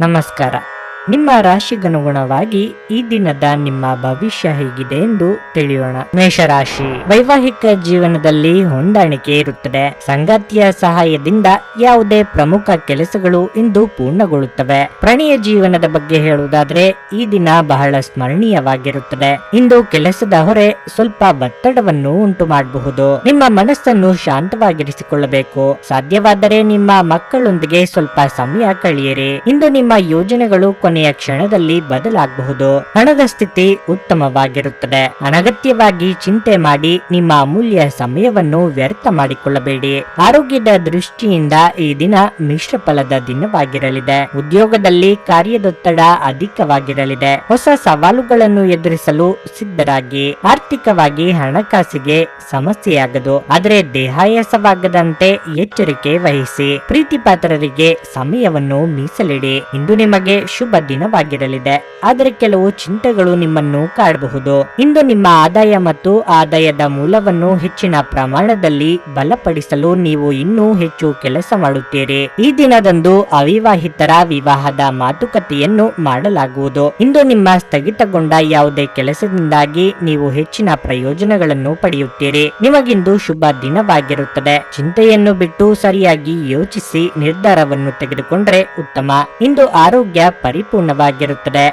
ನಮಸ್ಕಾರ. ನಿಮ್ಮ ರಾಶಿಗನುಗುಣವಾಗಿ ಈ ದಿನದ ನಿಮ್ಮ ಭವಿಷ್ಯ ಹೇಗಿದೆ ಎಂದು ತಿಳಿಯೋಣ. ಮೇಷರಾಶಿ. ವೈವಾಹಿಕ ಜೀವನದಲ್ಲಿ ಹೊಂದಾಣಿಕೆ ಇರುತ್ತದೆ. ಸಂಗಾತಿಯ ಸಹಾಯದಿಂದ ಯಾವುದೇ ಪ್ರಮುಖ ಕೆಲಸಗಳು ಇಂದು ಪೂರ್ಣಗೊಳ್ಳುತ್ತವೆ. ಪ್ರಣಯ ಜೀವನದ ಬಗ್ಗೆ ಹೇಳುವುದಾದ್ರೆ, ಈ ದಿನ ಬಹಳ ಸ್ಮರಣೀಯವಾಗಿರುತ್ತದೆ. ಇಂದು ಕೆಲಸದ ಹೊರೆ ಸ್ವಲ್ಪ ಒತ್ತಡವನ್ನು ಉಂಟು ಮಾಡಬಹುದು ನಿಮ್ಮ ಮನಸ್ಸನ್ನು ಶಾಂತವಾಗಿರಿಸಿಕೊಳ್ಳಬೇಕು. ಸಾಧ್ಯವಾದರೆ ನಿಮ್ಮ ಮಕ್ಕಳೊಂದಿಗೆ ಸ್ವಲ್ಪ ಸಮಯ ಕಳೆಯಿರಿ. ಇಂದು ನಿಮ್ಮ ಯೋಜನೆಗಳು ಕೊನೆಯ ಕ್ಷಣದಲ್ಲಿ ಬದಲಾಗಬಹುದು. ಹಣದ ಸ್ಥಿತಿ ಉತ್ತಮವಾಗಿರುತ್ತದೆ. ಅನಗತ್ಯವಾಗಿ ಚಿಂತೆ ಮಾಡಿ ನಿಮ್ಮ ಅಮೂಲ್ಯ ಸಮಯವನ್ನು ವ್ಯರ್ಥ ಮಾಡಿಕೊಳ್ಳಬೇಡಿ. ಆರೋಗ್ಯದ ದೃಷ್ಟಿಯಿಂದ ಈ ದಿನ ಮಿಶ್ರ ಫಲದ ದಿನವಾಗಿರಲಿದೆ. ಉದ್ಯೋಗದಲ್ಲಿ ಕಾರ್ಯದೊತ್ತಡ ಅಧಿಕವಾಗಿರಲಿದೆ. ಹೊಸ ಸವಾಲುಗಳನ್ನು ಎದುರಿಸಲು ಸಿದ್ಧರಾಗಿ. ಆರ್ಥಿಕವಾಗಿ ಹಣಕಾಸಿಗೆ ಸಮಸ್ಯೆಯಾಗದು. ಆದರೆ ದೇಹಾಯಾಸವಾಗದಂತೆ ಎಚ್ಚರಿಕೆ ವಹಿಸಿ. ಪ್ರೀತಿ ಪಾತ್ರರಿಗೆ ಸಮಯವನ್ನು ಮೀಸಲಿಡಿ. ಇಂದು ನಿಮಗೆ ಶುಭ ದಿನವಾಗಿರಲಿದೆ ಆದರೆ ಕೆಲವು ಚಿಂತೆಗಳು ನಿಮ್ಮನ್ನು ಕಾಡಬಹುದು. ಇಂದು ನಿಮ್ಮ ಆದಾಯ ಮತ್ತು ಆದಾಯದ ಮೂಲವನ್ನು ಹೆಚ್ಚಿನ ಪ್ರಮಾಣದಲ್ಲಿ ಬಲಪಡಿಸಲು ನೀವು ಇನ್ನೂ ಹೆಚ್ಚು ಕೆಲಸ ಮಾಡುತ್ತೀರಿ. ಈ ದಿನದಂದು ಅವಿವಾಹಿತರ ವಿವಾಹದ ಮಾತುಕತೆಯನ್ನು ಮಾಡಲಾಗುವುದು. ಇಂದು ನಿಮ್ಮ ಸ್ಥಗಿತಗೊಂಡ ಯಾವುದೇ ಕೆಲಸದಿಂದಾಗಿ ನೀವು ಹೆಚ್ಚಿನ ಪ್ರಯೋಜನಗಳನ್ನು ಪಡೆಯುತ್ತೀರಿ. ನಿಮಗಿಂದು ಶುಭ ದಿನವಾಗಿರುತ್ತದೆ. ಚಿಂತೆಯನ್ನು ಬಿಟ್ಟು ಸರಿಯಾಗಿ ಯೋಚಿಸಿ ನಿರ್ಧಾರವನ್ನು ತೆಗೆದುಕೊಂಡರೆ ಉತ್ತಮ. ಇಂದು ಆರೋಗ್ಯ ಪರಿಪೂರ್ಣವಾಗಿರುತ್ತದೆ.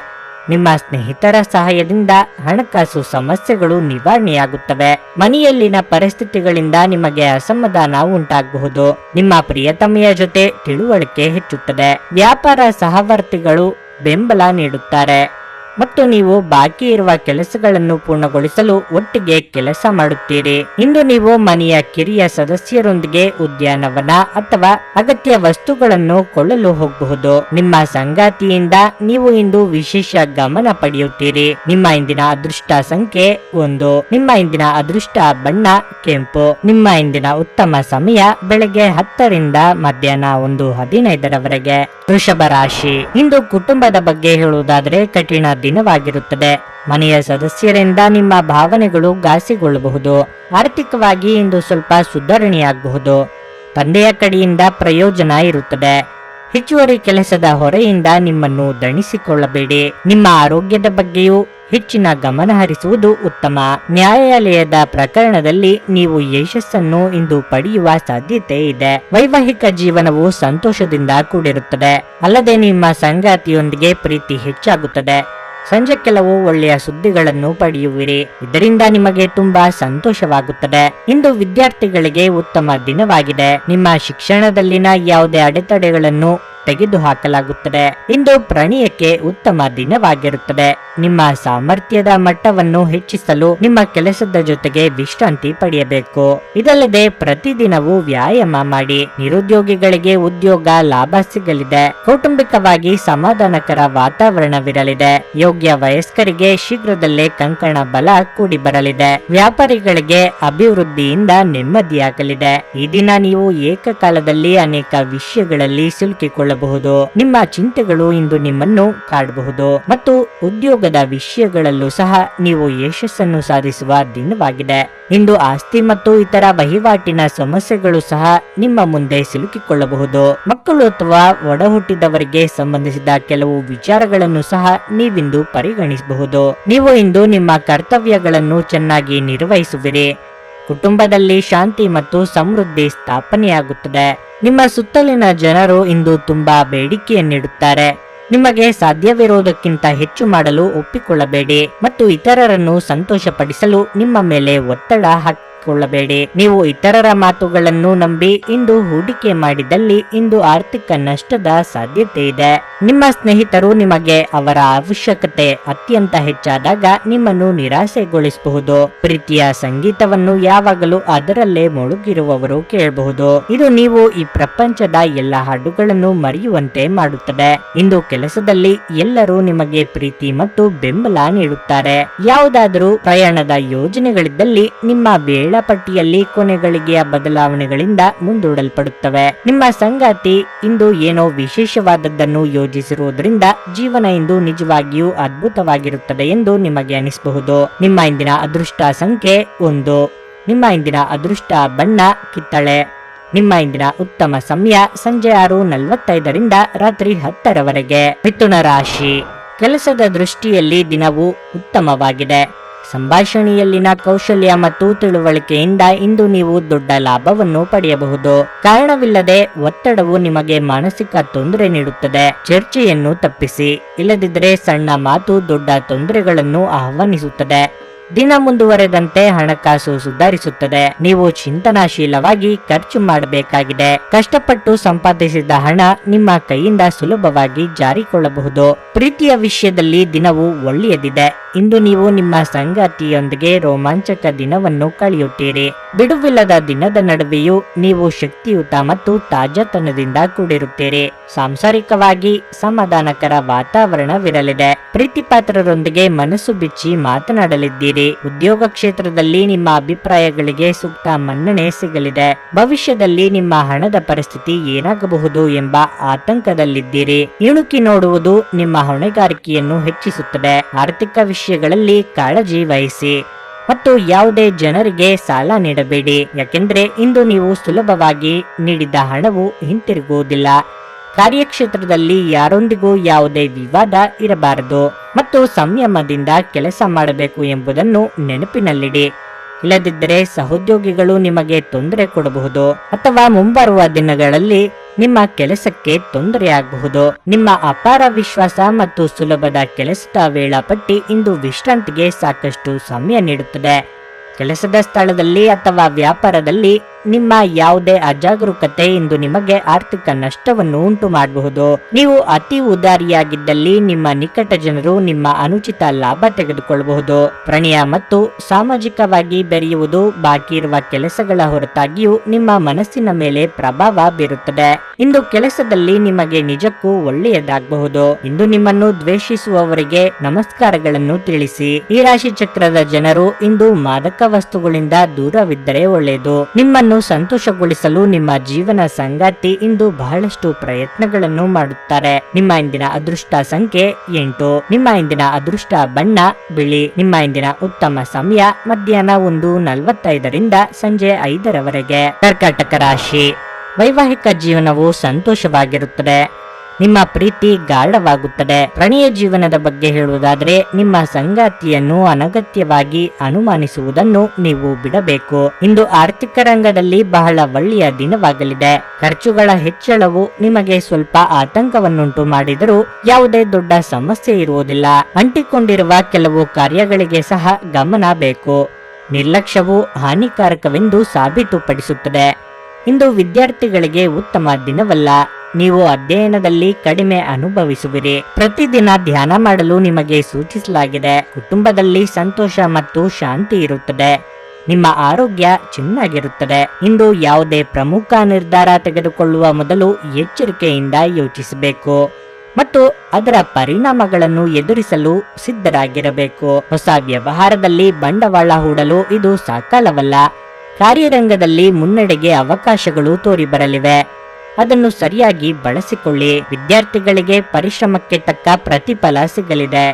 ನಿಮ್ಮ ಸ್ನೇಹಿತರ ಸಹಾಯದಿಂದ ಹಣಕಾಸು ಸಮಸ್ಯೆಗಳು ನಿವಾರಣೆಯಾಗುತ್ತವೆ. ಮನೆಯಲ್ಲಿನ ಪರಿಸ್ಥಿತಿಗಳಿಂದ ನಿಮಗೆ ಅಸಮಾಧಾನ ಉಂಟಾಗಬಹುದು. ನಿಮ್ಮ ಪ್ರಿಯತಮೆಯ ಜೊತೆ ತಿಳುವಳಿಕೆ ಹೆಚ್ಚುತ್ತದೆ. ವ್ಯಾಪಾರ ಸಹವರ್ತಿಗಳು ಬೆಂಬಲ ನೀಡುತ್ತಾರೆ. ಮತ್ತು ನೀವು ಬಾಕಿ ಇರುವ ಕೆಲಸಗಳನ್ನು ಪೂರ್ಣಗೊಳಿಸಲು ಒಟ್ಟಿಗೆ ಕೆಲಸ ಮಾಡುತ್ತೀರಿ. ಇಂದು ನೀವು ಮನೆಯ ಕಿರಿಯ ಸದಸ್ಯರೊಂದಿಗೆ ಉದ್ಯಾನವನ ಅಥವಾ ಅಗತ್ಯ ವಸ್ತುಗಳನ್ನು ಕೊಳ್ಳಲು ಹೋಗಬಹುದು. ನಿಮ್ಮ ಸಂಗಾತಿಯಿಂದ ನೀವು ಇಂದು ವಿಶೇಷ ಗಮನ ಪಡೆಯುತ್ತೀರಿ. ನಿಮ್ಮ ಇಂದಿನ ಅದೃಷ್ಟ ಸಂಖ್ಯೆ ಒಂದು. ನಿಮ್ಮ ಇಂದಿನ ಅದೃಷ್ಟ ಬಣ್ಣ ಕೆಂಪು. ನಿಮ್ಮ ಇಂದಿನ ಉತ್ತಮ ಸಮಯ ಬೆಳಗ್ಗೆ ಹತ್ತರಿಂದ ಮಧ್ಯಾಹ್ನ ಒಂದು ಹದಿನೈದರವರೆಗೆ. ವೃಷಭ ರಾಶಿ. ಇಂದು ಕುಟುಂಬದ ಬಗ್ಗೆ ಹೇಳುವುದಾದರೆ ಕಠಿಣ ದಿನವಾಗಿರುತ್ತದೆ. ಮನೆಯ ಸದಸ್ಯರಿಂದ ನಿಮ್ಮ ಭಾವನೆಗಳು ಘಾಸಿಗೊಳ್ಳಬಹುದು. ಆರ್ಥಿಕವಾಗಿ ಇಂದು ಸ್ವಲ್ಪ ಸುಧಾರಣೆಯಾಗಬಹುದು. ತಂದೆಯ ಕಡೆಯಿಂದ ಪ್ರಯೋಜನ ಇರುತ್ತದೆ. ಹೆಚ್ಚುವರಿ ಕೆಲಸದ ಹೊರೆಯಿಂದ ನಿಮ್ಮನ್ನು ದಣಿಸಿಕೊಳ್ಳಬೇಡಿ. ನಿಮ್ಮ ಆರೋಗ್ಯದ ಬಗ್ಗೆಯೂ ಹೆಚ್ಚಿನ ಗಮನ ಹರಿಸುವುದು ಉತ್ತಮ. ನ್ಯಾಯಾಲಯದ ಪ್ರಕರಣದಲ್ಲಿ ನೀವು ಯಶಸ್ಸನ್ನು ಇಂದು ಪಡೆಯುವ ಸಾಧ್ಯತೆ ಇದೆ. ವೈವಾಹಿಕ ಜೀವನವು ಸಂತೋಷದಿಂದ ಕೂಡಿರುತ್ತದೆ. ಅಲ್ಲದೆ ನಿಮ್ಮ ಸಂಗಾತಿಯೊಂದಿಗೆ ಪ್ರೀತಿ ಹೆಚ್ಚಾಗುತ್ತದೆ. ಸಂಜೆ ಕೆಲವು ಒಳ್ಳೆಯ ಸುದ್ದಿಗಳನ್ನು ಪಡೆಯುವಿರಿ. ಇದರಿಂದ ನಿಮಗೆ ತುಂಬಾ ಸಂತೋಷವಾಗುತ್ತದೆ. ಇಂದು ವಿದ್ಯಾರ್ಥಿಗಳಿಗೆ ಉತ್ತಮ ದಿನವಾಗಿದೆ. ನಿಮ್ಮ ಶಿಕ್ಷಣದಲ್ಲಿನ ಯಾವುದೇ ಅಡೆತಡೆಗಳನ್ನು ತೆಗೆದುಹಾಕಲಾಗುತ್ತದೆ. ಇಂದು ಪ್ರಣಯಕ್ಕೆ ಉತ್ತಮ ದಿನವಾಗಿರುತ್ತದೆ. ನಿಮ್ಮ ಸಾಮರ್ಥ್ಯದ ಮಟ್ಟವನ್ನು ಹೆಚ್ಚಿಸಲು ನಿಮ್ಮ ಕೆಲಸದ ಜೊತೆಗೆ ವಿಶ್ರಾಂತಿ ಪಡೆಯಬೇಕು. ಇದಲ್ಲದೆ ಪ್ರತಿದಿನವೂ ವ್ಯಾಯಾಮ ಮಾಡಿ, ನಿರುದ್ಯೋಗಿಗಳಿಗೆ ಉದ್ಯೋಗ ಲಾಭ ಸಿಗಲಿದೆ. ಕೌಟುಂಬಿಕವಾಗಿ ಸಮಾಧಾನಕರ ವಾತಾವರಣವಿರಲಿದೆ. ಯೋಗ್ಯ ವಯಸ್ಕರಿಗೆ ಶೀಘ್ರದಲ್ಲೇ ಕಂಕಣ ಬಲ ಕೂಡಿ ಬರಲಿದೆ. ವ್ಯಾಪಾರಿಗಳಿಗೆ ಅಭಿವೃದ್ಧಿಯಿಂದ ನೆಮ್ಮದಿಯಾಗಲಿದೆ. ಈ ದಿನ ನೀವು ಏಕಕಾಲದಲ್ಲಿ ಅನೇಕ ವಿಷಯಗಳಲ್ಲಿ ಸಿಲುಕಿಕೊಳ್ಳಬಹುದು. ನಿಮ್ಮ ಚಿಂತೆಗಳು ಇಂದು ನಿಮ್ಮನ್ನು ಕಾಡಬಹುದು. ಮತ್ತು ಉದ್ಯೋಗದ ವಿಷಯಗಳಲ್ಲೂ ಸಹ ನೀವು ಯಶಸ್ಸನ್ನು ಸಾಧಿಸುವ ದಿನವಾಗಿದೆ. ಇಂದು ಆಸ್ತಿ ಮತ್ತು ಇತರ ವಹಿವಾಟಿನ ಸಮಸ್ಯೆಗಳು ಸಹ ನಿಮ್ಮ ಮುಂದೆ ಸಿಲುಕಿಕೊಳ್ಳಬಹುದು. ಮಕ್ಕಳು ಅಥವಾ ಒಡಹುಟ್ಟಿದವರಿಗೆ ಸಂಬಂಧಿಸಿದ ಕೆಲವು ವಿಚಾರಗಳನ್ನು ಸಹ ನೀವಿಂದು ಪರಿಗಣಿಸಬಹುದು. ನೀವು ಇಂದು ನಿಮ್ಮ ಕರ್ತವ್ಯಗಳನ್ನು ಚೆನ್ನಾಗಿ ನಿರ್ವಹಿಸುವಿರಿ. ಕುಟುಂಬದಲ್ಲಿ ಶಾಂತಿ ಮತ್ತು ಸಮೃದ್ಧಿ ಸ್ಥಾಪನೆಯಾಗುತ್ತದೆ. ನಿಮ್ಮ ಸುತ್ತಲಿನ ಜನರು ಇಂದು ತುಂಬಾ ಬೇಡಿಕೆಯನ್ನಿಡುತ್ತಾರೆ ನಿಮಗೆ ಸಾಧ್ಯವಿರುವುದಕ್ಕಿಂತ ಹೆಚ್ಚು ಮಾಡಲು ಒಪ್ಪಿಕೊಳ್ಳಬೇಡಿ ಮತ್ತು ಇತರರನ್ನು ಸಂತೋಷಪಡಿಸಲು ನಿಮ್ಮ ಮೇಲೆ ಒತ್ತಡ ಹಾಕಿಕೊಳ್ಳಬೇಡಿ ನೀವು ಇತರರ ಮಾತುಗಳನ್ನು ನಂಬಿ ಇಂದು ಹೂಡಿಕೆ ಮಾಡಿದಲ್ಲಿ ಇಂದು ಆರ್ಥಿಕ ನಷ್ಟದ ಸಾಧ್ಯತೆ ಇದೆ. ನಿಮ್ಮ ಸ್ನೇಹಿತರು ನಿಮಗೆ ಅವರ ಅವಶ್ಯಕತೆ ಅತ್ಯಂತ ಹೆಚ್ಚಾದಾಗ ನಿಮ್ಮನ್ನು ನಿರಾಸೆಗೊಳಿಸಬಹುದು ಪ್ರೀತಿಯ ಸಂಗೀತವನ್ನು ಯಾವಾಗಲೂ ಅದರಲ್ಲೇ ಮುಳುಗಿರುವವರು ಕೇಳಬಹುದು. ಇದು ನೀವು ಈ ಪ್ರಪಂಚದ ಎಲ್ಲ ಹಾಡುಗಳನ್ನು ಮರೆಯುವಂತೆ ಮಾಡುತ್ತದೆ. ಇಂದು ಕೆಲಸದಲ್ಲಿ ಎಲ್ಲರೂ ನಿಮಗೆ ಪ್ರೀತಿ ಮತ್ತು ಬೆಂಬಲ ನೀಡುತ್ತಾರೆ. ಯಾವುದಾದರೂ ಪ್ರಯಾಣದ ಯೋಜನೆಗಳಿದ್ದಲ್ಲಿ ನಿಮ್ಮ ವೇಳಾಪಟ್ಟಿಯಲ್ಲಿ ಕೊನೆಗಳಿಗೆಯ ಬದಲಾವಣೆಗಳಿಂದ ಮುಂದೂಡಲ್ಪಡುತ್ತವೆ. ನಿಮ್ಮ ಸಂಗಾತಿ ಇಂದು ಏನೋ ವಿಶೇಷವಾದದ್ದನ್ನು ಯೋಜಿಸಿರುವುದರಿಂದ ಜೀವನ ಇಂದು ನಿಜವಾಗಿಯೂ ಅದ್ಭುತವಾಗಿರುತ್ತದೆ ಎಂದು ನಿಮಗೆ ಅನಿಸಬಹುದು. ನಿಮ್ಮ ಇಂದಿನ ಅದೃಷ್ಟ ಸಂಖ್ಯೆ ಒಂದು. ನಿಮ್ಮ ಇಂದಿನ ಅದೃಷ್ಟ ಬಣ್ಣ, ಕಿತ್ತಳೆ. ನಿಮ್ಮ ಇಂದಿನ ಉತ್ತಮ ಸಮಯ ಸಂಜೆ ಆರು ನಲವತ್ತೈದರಿಂದ ರಾತ್ರಿ ಹತ್ತರವರೆಗೆ. ಮಿಥುನ ರಾಶಿ. ಕೆಲಸದ ದೃಷ್ಟಿಯಲ್ಲಿ ದಿನವು ಉತ್ತಮವಾಗಿದೆ. ಸಂಭಾಷಣೆಯಲ್ಲಿನ ಕೌಶಲ್ಯ ಮತ್ತು ತಿಳುವಳಿಕೆಯಿಂದ ಇಂದು ನೀವು ದೊಡ್ಡ ಲಾಭವನ್ನು ಪಡೆಯಬಹುದು. ಕಾರಣವಿಲ್ಲದೆ ಒತ್ತಡವು ನಿಮಗೆ ಮಾನಸಿಕ ತೊಂದರೆ ನೀಡುತ್ತದೆ. ಚರ್ಚೆಯನ್ನು ತಪ್ಪಿಸಿ, ಇಲ್ಲದಿದ್ದರೆ ಸಣ್ಣ ಮಾತು ದೊಡ್ಡ ತೊಂದರೆಗಳನ್ನು ಆಹ್ವಾನಿಸುತ್ತದೆ. ದಿನ ಮುಂದುವರೆದಂತೆ ಹಣಕಾಸು ಸುಧಾರಿಸುತ್ತದೆ. ನೀವು ಚಿಂತನಾಶೀಲವಾಗಿ ಖರ್ಚು ಮಾಡಬೇಕಾಗಿದೆ. ಕಷ್ಟಪಟ್ಟು ಸಂಪಾದಿಸಿದ ಹಣ ನಿಮ್ಮ ಕೈಯಿಂದ ಸುಲಭವಾಗಿ ಜಾರಿಕೊಳ್ಳಬಹುದು. ಪ್ರೀತಿಯ ವಿಷಯದಲ್ಲಿ ದಿನವು ಒಳ್ಳೆಯದಿದೆ. ಇಂದು ನೀವು ನಿಮ್ಮ ಸಂಗಾತಿಯೊಂದಿಗೆ ರೋಮಾಂಚಕ ದಿನವನ್ನು ಕಳೆಯುತ್ತೀರಿ. ಬಿಡುವಿಲ್ಲದ ದಿನದ ನಡುವೆಯೂ ನೀವು ಶಕ್ತಿಯುತ ಮತ್ತು ತಾಜಾತನದಿಂದ ಕೂಡಿರುತ್ತೀರಿ. ಸಾಂಸಾರಿಕವಾಗಿ ಸಮಾಧಾನಕರ ವಾತಾವರಣವಿರಲಿದೆ. ಪ್ರೀತಿಪಾತ್ರರೊಂದಿಗೆ ಮನಸ್ಸು ಬಿಚ್ಚಿ ಮಾತನಾಡಲಿದ್ದೀರಿ. ಉದ್ಯೋಗ ಕ್ಷೇತ್ರದಲ್ಲಿ ನಿಮ್ಮ ಅಭಿಪ್ರಾಯಗಳಿಗೆ ಸೂಕ್ತ ಮನ್ನಣೆ ಸಿಗಲಿದೆ. ಭವಿಷ್ಯದಲ್ಲಿ ನಿಮ್ಮ ಹಣದ ಪರಿಸ್ಥಿತಿ ಏನಾಗಬಹುದು ಎಂಬ ಆತಂಕದಲ್ಲಿದ್ದೀರಿ. ಇಣುಕಿ ನೋಡುವುದು ನಿಮ್ಮ ಹೊಣೆಗಾರಿಕೆಯನ್ನು ಹೆಚ್ಚಿಸುತ್ತದೆ. ಆರ್ಥಿಕ ವಿಷಯಗಳಲ್ಲಿ ಕಾಳಜಿ ವಹಿಸಿ ಮತ್ತು ಯಾವುದೇ ಜನರಿಗೆ ಸಾಲ ನೀಡಬೇಡಿ. ಯಾಕೆಂದರೆ ಇಂದು ನೀವು ಸುಲಭವಾಗಿ ನೀಡಿದ ಹಣವು ಹಿಂತಿರುಗುವುದಿಲ್ಲ. ಕಾರ್ಯಕ್ಷೇತ್ರದಲ್ಲಿ ಯಾರೊಂದಿಗೂ ಯಾವುದೇ ವಿವಾದ ಇರಬಾರದು ಮತ್ತು ಸಂಯಮದಿಂದ ಕೆಲಸ ಮಾಡಬೇಕು ಎಂಬುದನ್ನು ನೆನಪಿನಲ್ಲಿಡಿ. ಇಲ್ಲದಿದ್ದರೆ ಸಹೋದ್ಯೋಗಿಗಳು ನಿಮಗೆ ತೊಂದರೆ ಕೊಡಬಹುದು ಅಥವಾ ಮುಂಬರುವ ದಿನಗಳಲ್ಲಿ ನಿಮ್ಮ ಕೆಲಸಕ್ಕೆ ತೊಂದರೆಯಾಗಬಹುದು ನಿಮ್ಮ ಅಪಾರ ವಿಶ್ವಾಸ ಮತ್ತು ಸುಲಭದ ಕೆಲಸದ ವೇಳಾಪಟ್ಟಿ ಇಂದು ವಿಶ್ರಾಂತಿಗೆ ಸಾಕಷ್ಟು ಸಮಯ ನೀಡುತ್ತದೆ. ಕೆಲಸದ ಸ್ಥಳದಲ್ಲಿ ಅಥವಾ ವ್ಯಾಪಾರದಲ್ಲಿ ನಿಮ್ಮ ಯಾವುದೇ ಅಜಾಗರೂಕತೆ ಇಂದು ನಿಮಗೆ ಆರ್ಥಿಕ ನಷ್ಟವನ್ನು ಉಂಟು ಮಾಡಬಹುದು. ನೀವು ಅತಿ ಉದಾರಿಯಾಗಿದ್ದಲ್ಲಿ ನಿಮ್ಮ ನಿಕಟ ಜನರು ನಿಮ್ಮ ಅನುಚಿತ ಲಾಭ ತೆಗೆದುಕೊಳ್ಳಬಹುದು. ಪ್ರಣಯ ಮತ್ತು ಸಾಮಾಜಿಕವಾಗಿ ಬೆರೆಯುವುದು ಬಾಕಿ ಇರುವ ಕೆಲಸಗಳ ಹೊರತಾಗಿಯೂ ನಿಮ್ಮ ಮನಸ್ಸಿನ ಮೇಲೆ ಪ್ರಭಾವ ಬೀರುತ್ತದೆ. ಇಂದು ಕೆಲಸದಲ್ಲಿ ನಿಮಗೆ ನಿಜಕ್ಕೂ ಒಳ್ಳೆಯದಾಗಬಹುದು. ಇಂದು ನಿಮ್ಮನ್ನು ದ್ವೇಷಿಸುವವರಿಗೆ ನಮಸ್ಕಾರಗಳನ್ನು ತಿಳಿಸಿ. ಈ ರಾಶಿ ಚಕ್ರದ ಜನರು ಇಂದು ಮಾದಕ ವಸ್ತುಗಳಿಂದ ದೂರವಿದ್ದರೆ ಒಳ್ಳೆಯದು. ನಿಮ್ಮನ್ನು ಸಂತೋಷಗೊಳಿಸಲು ನಿಮ್ಮ ಜೀವನ ಸಂಗಾತಿ ಇಂದು ಬಹಳಷ್ಟು ಪ್ರಯತ್ನಗಳನ್ನು ಮಾಡುತ್ತಾರೆ. ನಿಮ್ಮ ಇಂದಿನ ಅದೃಷ್ಟ ಸಂಖ್ಯೆ ಎಂಟು. ನಿಮ್ಮ ಇಂದಿನ ಅದೃಷ್ಟ ಬಣ್ಣ, ಬಿಳಿ. ನಿಮ್ಮ ಇಂದಿನ ಉತ್ತಮ ಸಮಯ ಮಧ್ಯಾಹ್ನ ಒಂದು ನಲವತ್ತೈದರಿಂದ ಸಂಜೆ ಐದರವರೆಗೆ. ಕರ್ಕಾಟಕ ರಾಶಿ. ವೈವಾಹಿಕ ಜೀವನವು ಸಂತೋಷವಾಗಿರುತ್ತದೆ. ನಿಮ್ಮ ಪ್ರೀತಿ ಗಾಢವಾಗುತ್ತದೆ. ಪ್ರಣಯ ಜೀವನದ ಬಗ್ಗೆ ಹೇಳುವುದಾದರೆ, ನಿಮ್ಮ ಸಂಗಾತಿಯನ್ನು ಅನಗತ್ಯವಾಗಿ ಅನುಮಾನಿಸುವುದನ್ನು ನೀವು ಬಿಡಬೇಕು. ಇಂದು ಆರ್ಥಿಕ ರಂಗದಲ್ಲಿ ಬಹಳ ಒಳ್ಳೆಯ ದಿನವಾಗಲಿದೆ. ಖರ್ಚುಗಳ ಹೆಚ್ಚಳವು ನಿಮಗೆ ಸ್ವಲ್ಪ ಆತಂಕವನ್ನುಂಟು ಮಾಡಿದರೂ ಯಾವುದೇ ದೊಡ್ಡ ಸಮಸ್ಯೆ ಇರುವುದಿಲ್ಲ. ಅಂಟಿಕೊಂಡಿರುವ ಕೆಲವು ಕಾರ್ಯಗಳಿಗೆ ಸಹ ಗಮನ ಬೇಕು. ನಿರ್ಲಕ್ಷ್ಯವು ಹಾನಿಕಾರಕವೆಂದು ಸಾಬೀತುಪಡಿಸುತ್ತದೆ. ಇಂದು ವಿದ್ಯಾರ್ಥಿಗಳಿಗೆ ಉತ್ತಮ ದಿನವಲ್ಲ. ನೀವು ಅಧ್ಯಯನದಲ್ಲಿ ಕಡಿಮೆ ಅನುಭವಿಸುವಿರಿ. ಪ್ರತಿದಿನ ಧ್ಯಾನ ಮಾಡಲು ನಿಮಗೆ ಸೂಚಿಸಲಾಗಿದೆ. ಕುಟುಂಬದಲ್ಲಿ ಸಂತೋಷ ಮತ್ತು ಶಾಂತಿ ಇರುತ್ತದೆ. ನಿಮ್ಮ ಆರೋಗ್ಯ ಚೆನ್ನಾಗಿರುತ್ತದೆ. ಇಂದು ಯಾವುದೇ ಪ್ರಮುಖ ನಿರ್ಧಾರ ತೆಗೆದುಕೊಳ್ಳುವ ಮೊದಲು ಎಚ್ಚರಿಕೆಯಿಂದ ಯೋಚಿಸಬೇಕು. ಮತ್ತು ಅದರ ಪರಿಣಾಮಗಳನ್ನು ಎದುರಿಸಲು ಸಿದ್ಧರಾಗಿರಬೇಕು. ಹೊಸ ವ್ಯವಹಾರದಲ್ಲಿ ಬಂಡವಾಳ ಹೂಡಲು ಇದು ಸಕಾಲವಲ್ಲ ಕಾರ್ಯರಂಗದಲ್ಲಿ ಮುನ್ನಡೆಗೆ ಅವಕಾಶಗಳು ತೋರಿಬರಲಿವೆ. ಅದನ್ನು ಸರಿಯಾಗಿ ಬಳಸಿಕೊಳ್ಳಿ. ವಿದ್ಯಾರ್ಥಿಗಳಿಗೆ ಪರಿಶ್ರಮಕ್ಕೆ ತಕ್ಕ ಪ್ರತಿಫಲ ಸಿಗಲಿದೆ.